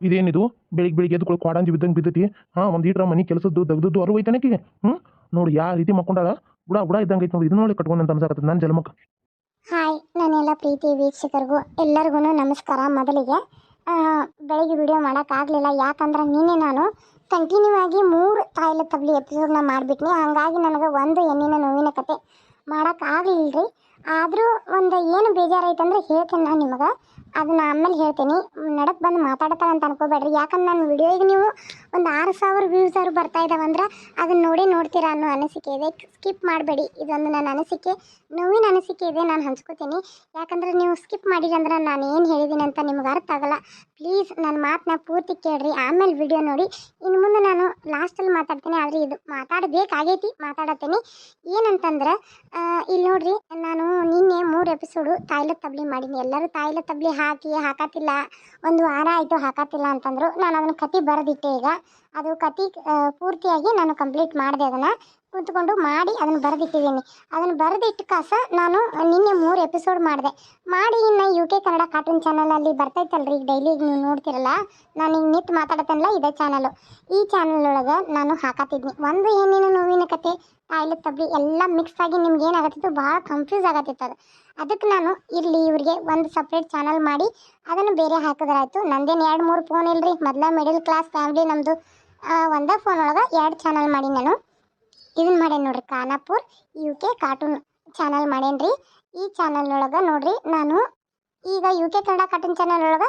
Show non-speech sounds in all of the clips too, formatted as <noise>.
ಇದೇನಿದು? ಬೆಳಿಗ್ಗೆ ಬೆಳಿಗ್ಗೆ ಎದ್ದು ಕ್ವಾಡಂಜಿ ಬಿದ್ದಂಗೆ ಬಿದ್ದತಿ. ಹಾಂ, ಒಂದು ಈಟ್ರ ಮನೆ ಕೆಲಸದ್ದು ದಗ್ದದ್ದು ಅರು ಐತನಕಿಗೆ ಹ್ಞೂ ನೋಡಿ ಯಾವ ರೀತಿ ಮಕ್ಕೊಂಡಾಳ? ಬುಡ ಬುಡ ಇದ್ದಂಗೆ ಐತೆ ನೋಡಿ. ಇದನ್ನ ನೋಡಿ ಕಟ್ಕೊಂಡು ಅಂತ ಅನ್ಸಾಕತ್ತದ ನನ್ನ ಜನ್ಮಕ್ಕೆ. ಹಾಯ್ ನನ್ನೆಲ್ಲ ಪ್ರೀತಿ ವೀಕ್ಷಕರಿಗೂ ಎಲ್ಲರಿಗೂ ನಮಸ್ಕಾರ ಮೊದಲಿಗೆ. ಬೆಳಿಗ್ಗೆ ವಿಡಿಯೋ ಮಾಡೋಕ್ಕಾಗಲಿಲ್ಲ ಯಾಕಂದ್ರೆ ನಿನ್ನೆ ನಾನು ಕಂಟಿನ್ಯೂ ಆಗಿ ಮೂರು ತಾಯಿಲ ತಬ್ಲಿ ಎಪಿಸೋಡ್ನ ಮಾಡಿಬಿಟ್ನಿ. ಹಾಗಾಗಿ ನನಗೆ ಒಂದು ಹೆಣ್ಣಿನ ನೋವಿನ ಕತೆ ಮಾಡೋಕ್ಕಾಗಲಿಲ್ಲ ರೀ ಆದರೂ ಒಂದು ಏನು ಬೇಜಾರಾಯ್ತಂದ್ರೆ ಹೇಳ್ತೇನೆ ನಾನು ನಿಮಗೆ. ಅದನ್ನ ಆಮೇಲೆ ಹೇಳ್ತೀನಿ. ನಡಕ್ ಬಂದು ಮಾತಾಡ್ತಾಳೆ ಅಂತ ಅನ್ಕೋಬೇಡ್ರಿ ಯಾಕಂದ್ರೆ ನನ್ನ ವಿಡಿಯೋಗೆ ನೀವು ಒಂದು ಆರು ಸಾವಿರ ವ್ಯೂಸ್ ಅವ್ರು ಬರ್ತಾ ಅಂದ್ರೆ ಅದನ್ನ ನೋಡಿ ನೋಡ್ತೀರಾ ಅನ್ನೋ ಅನಿಸಿಕೆ ಇದೆ. ಸ್ಕಿಪ್ ಮಾಡಬೇಡಿ. ಇದೊಂದು ನನ್ನ ಅನಿಸಿಕೆ. ನೋವಿನ ಅನಿಸಿಕೆ ಇದೆ, ನಾನು ಹಂಚ್ಕೋತೀನಿ. ಯಾಕಂದ್ರೆ ನೀವು ಸ್ಕಿಪ್ ಮಾಡಿರಂದ್ರೆ ನಾನು ಏನು ಹೇಳಿದ್ದೀನಿ ಅಂತ ನಿಮ್ಗೆ ಅರ್ಥ ಆಗಲ್ಲ. ಪ್ಲೀಸ್ ನನ್ನ ಮಾತನ್ನ ಪೂರ್ತಿ ಕೇಳ್ರಿ. ಆಮೇಲೆ ವಿಡಿಯೋ ನೋಡಿ. ಇನ್ನು ಮುಂದೆ ನಾನು ಲಾಸ್ಟಲ್ಲಿ ಮಾತಾಡ್ತೀನಿ. ಆದರೆ ಇದು ಮಾತಾಡಬೇಕಾಗೈತಿ, ಮಾತಾಡತ್ತೀನಿ. ಏನಂತಂದ್ರೆ ಇಲ್ಲಿ ನೋಡ್ರಿ, ನಾನು ನಿನ್ನೆ ಮೂರು ಎಪಿಸೋಡು ತಾಯಿಲ ತಬ್ಲಿ ಮಾಡೀನಿ. ಎಲ್ಲರೂ ತಾಯಿಲ ತಬ್ಲಿ ಹಾಕಿ ಹಾಕತ್ತಿಲ್ಲ ಒಂದು ವಾರ ಆಯಿತು ಹಾಕತ್ತಿಲ್ಲ ಅಂತಂದರು. ನಾನು ಅದನ್ನು ಕತೆ ಬರೆದಿಟ್ಟೆ ಈಗ. ಅದು ಕತೆ ಪೂರ್ತಿಯಾಗಿ ನಾನು ಕಂಪ್ಲೀಟ್ ಮಾಡಿದೆ ಅದನ್ನು. ಕೂತ್ಕೊಂಡು ಮಾಡಿ ಅದನ್ನು ಬರೆದಿಟ್ಟಿದ್ದೀನಿ. ಅದನ್ನು ಬರೆದಿಟ್ಟ ಕಾಸ ನಾನು ನಿನ್ನೆ ಮೂರು ಎಪಿಸೋಡ್ ಮಾಡಿದೆ. ಮಾಡಿ ಇನ್ನು ಯು ಕೆ ಕನ್ನಡ ಕಾರ್ಟೂನ್ ಚಾನಲಲ್ಲಿ ಬರ್ತೈತಲ್ರಿ ಈಗ ಡೈಲಿ ನೀವು ನೋಡ್ತಿರಲ್ಲ, ನಾನು ಈಗ ನಿಂತು ಮಾತಾಡತ್ತಲ್ಲ ಇದೇ ಚಾನಲು ಈ ಚಾನಲ್ ಒಳಗೆ ನಾನು ಹಾಕತ್ತಿದ್ನಿ. ಒಂದು ಏನೇನು ನೋವಿನ ಕತೆ ಕಾಯಿಲೆ ತಬ್ಬಿ ಎಲ್ಲ ಮಿಕ್ಸ್ ಆಗಿ ನಿಮ್ಗೆ ಏನಾಗತ್ತಿತ್ತು ಭಾಳ ಕನ್ಫ್ಯೂಸ್ ಆಗತ್ತಿತ್ತು ಅದು. ಅದಕ್ಕೆ ನಾನು ಇರಲಿ ಇವ್ರಿಗೆ ಒಂದು ಸಪ್ರೇಟ್ ಚಾನಲ್ ಮಾಡಿ ಅದನ್ನು ಬೇರೆ ಹಾಕಿದ್ರಾಯ್ತು. ನಂದೇನು ಎರಡು ಮೂರು ಫೋನ್ ಇಲ್ರಿ. ಮೊದಲ ಮಿಡಲ್ ಕ್ಲಾಸ್ ಫ್ಯಾಮಿಲಿ ನಮ್ಮದು ಒಂದೇ ಫೋನ್ ಒಳಗೆ ಎರಡು ಚಾನಲ್ ಮಾಡಿ ನಾನು. ಇದನ್ನ ಮಾಡೇನಿ ನೋಡ್ರಿ? Khanapur U K cartoon channel ಮಾಡೇನ್ರಿ? ಈ ಚಾನಲ್ ಒಳಗೆ ನೋಡ್ರಿ, ನಾನು ಈಗ U K Kannada cartoon channel ಒಳಗೆ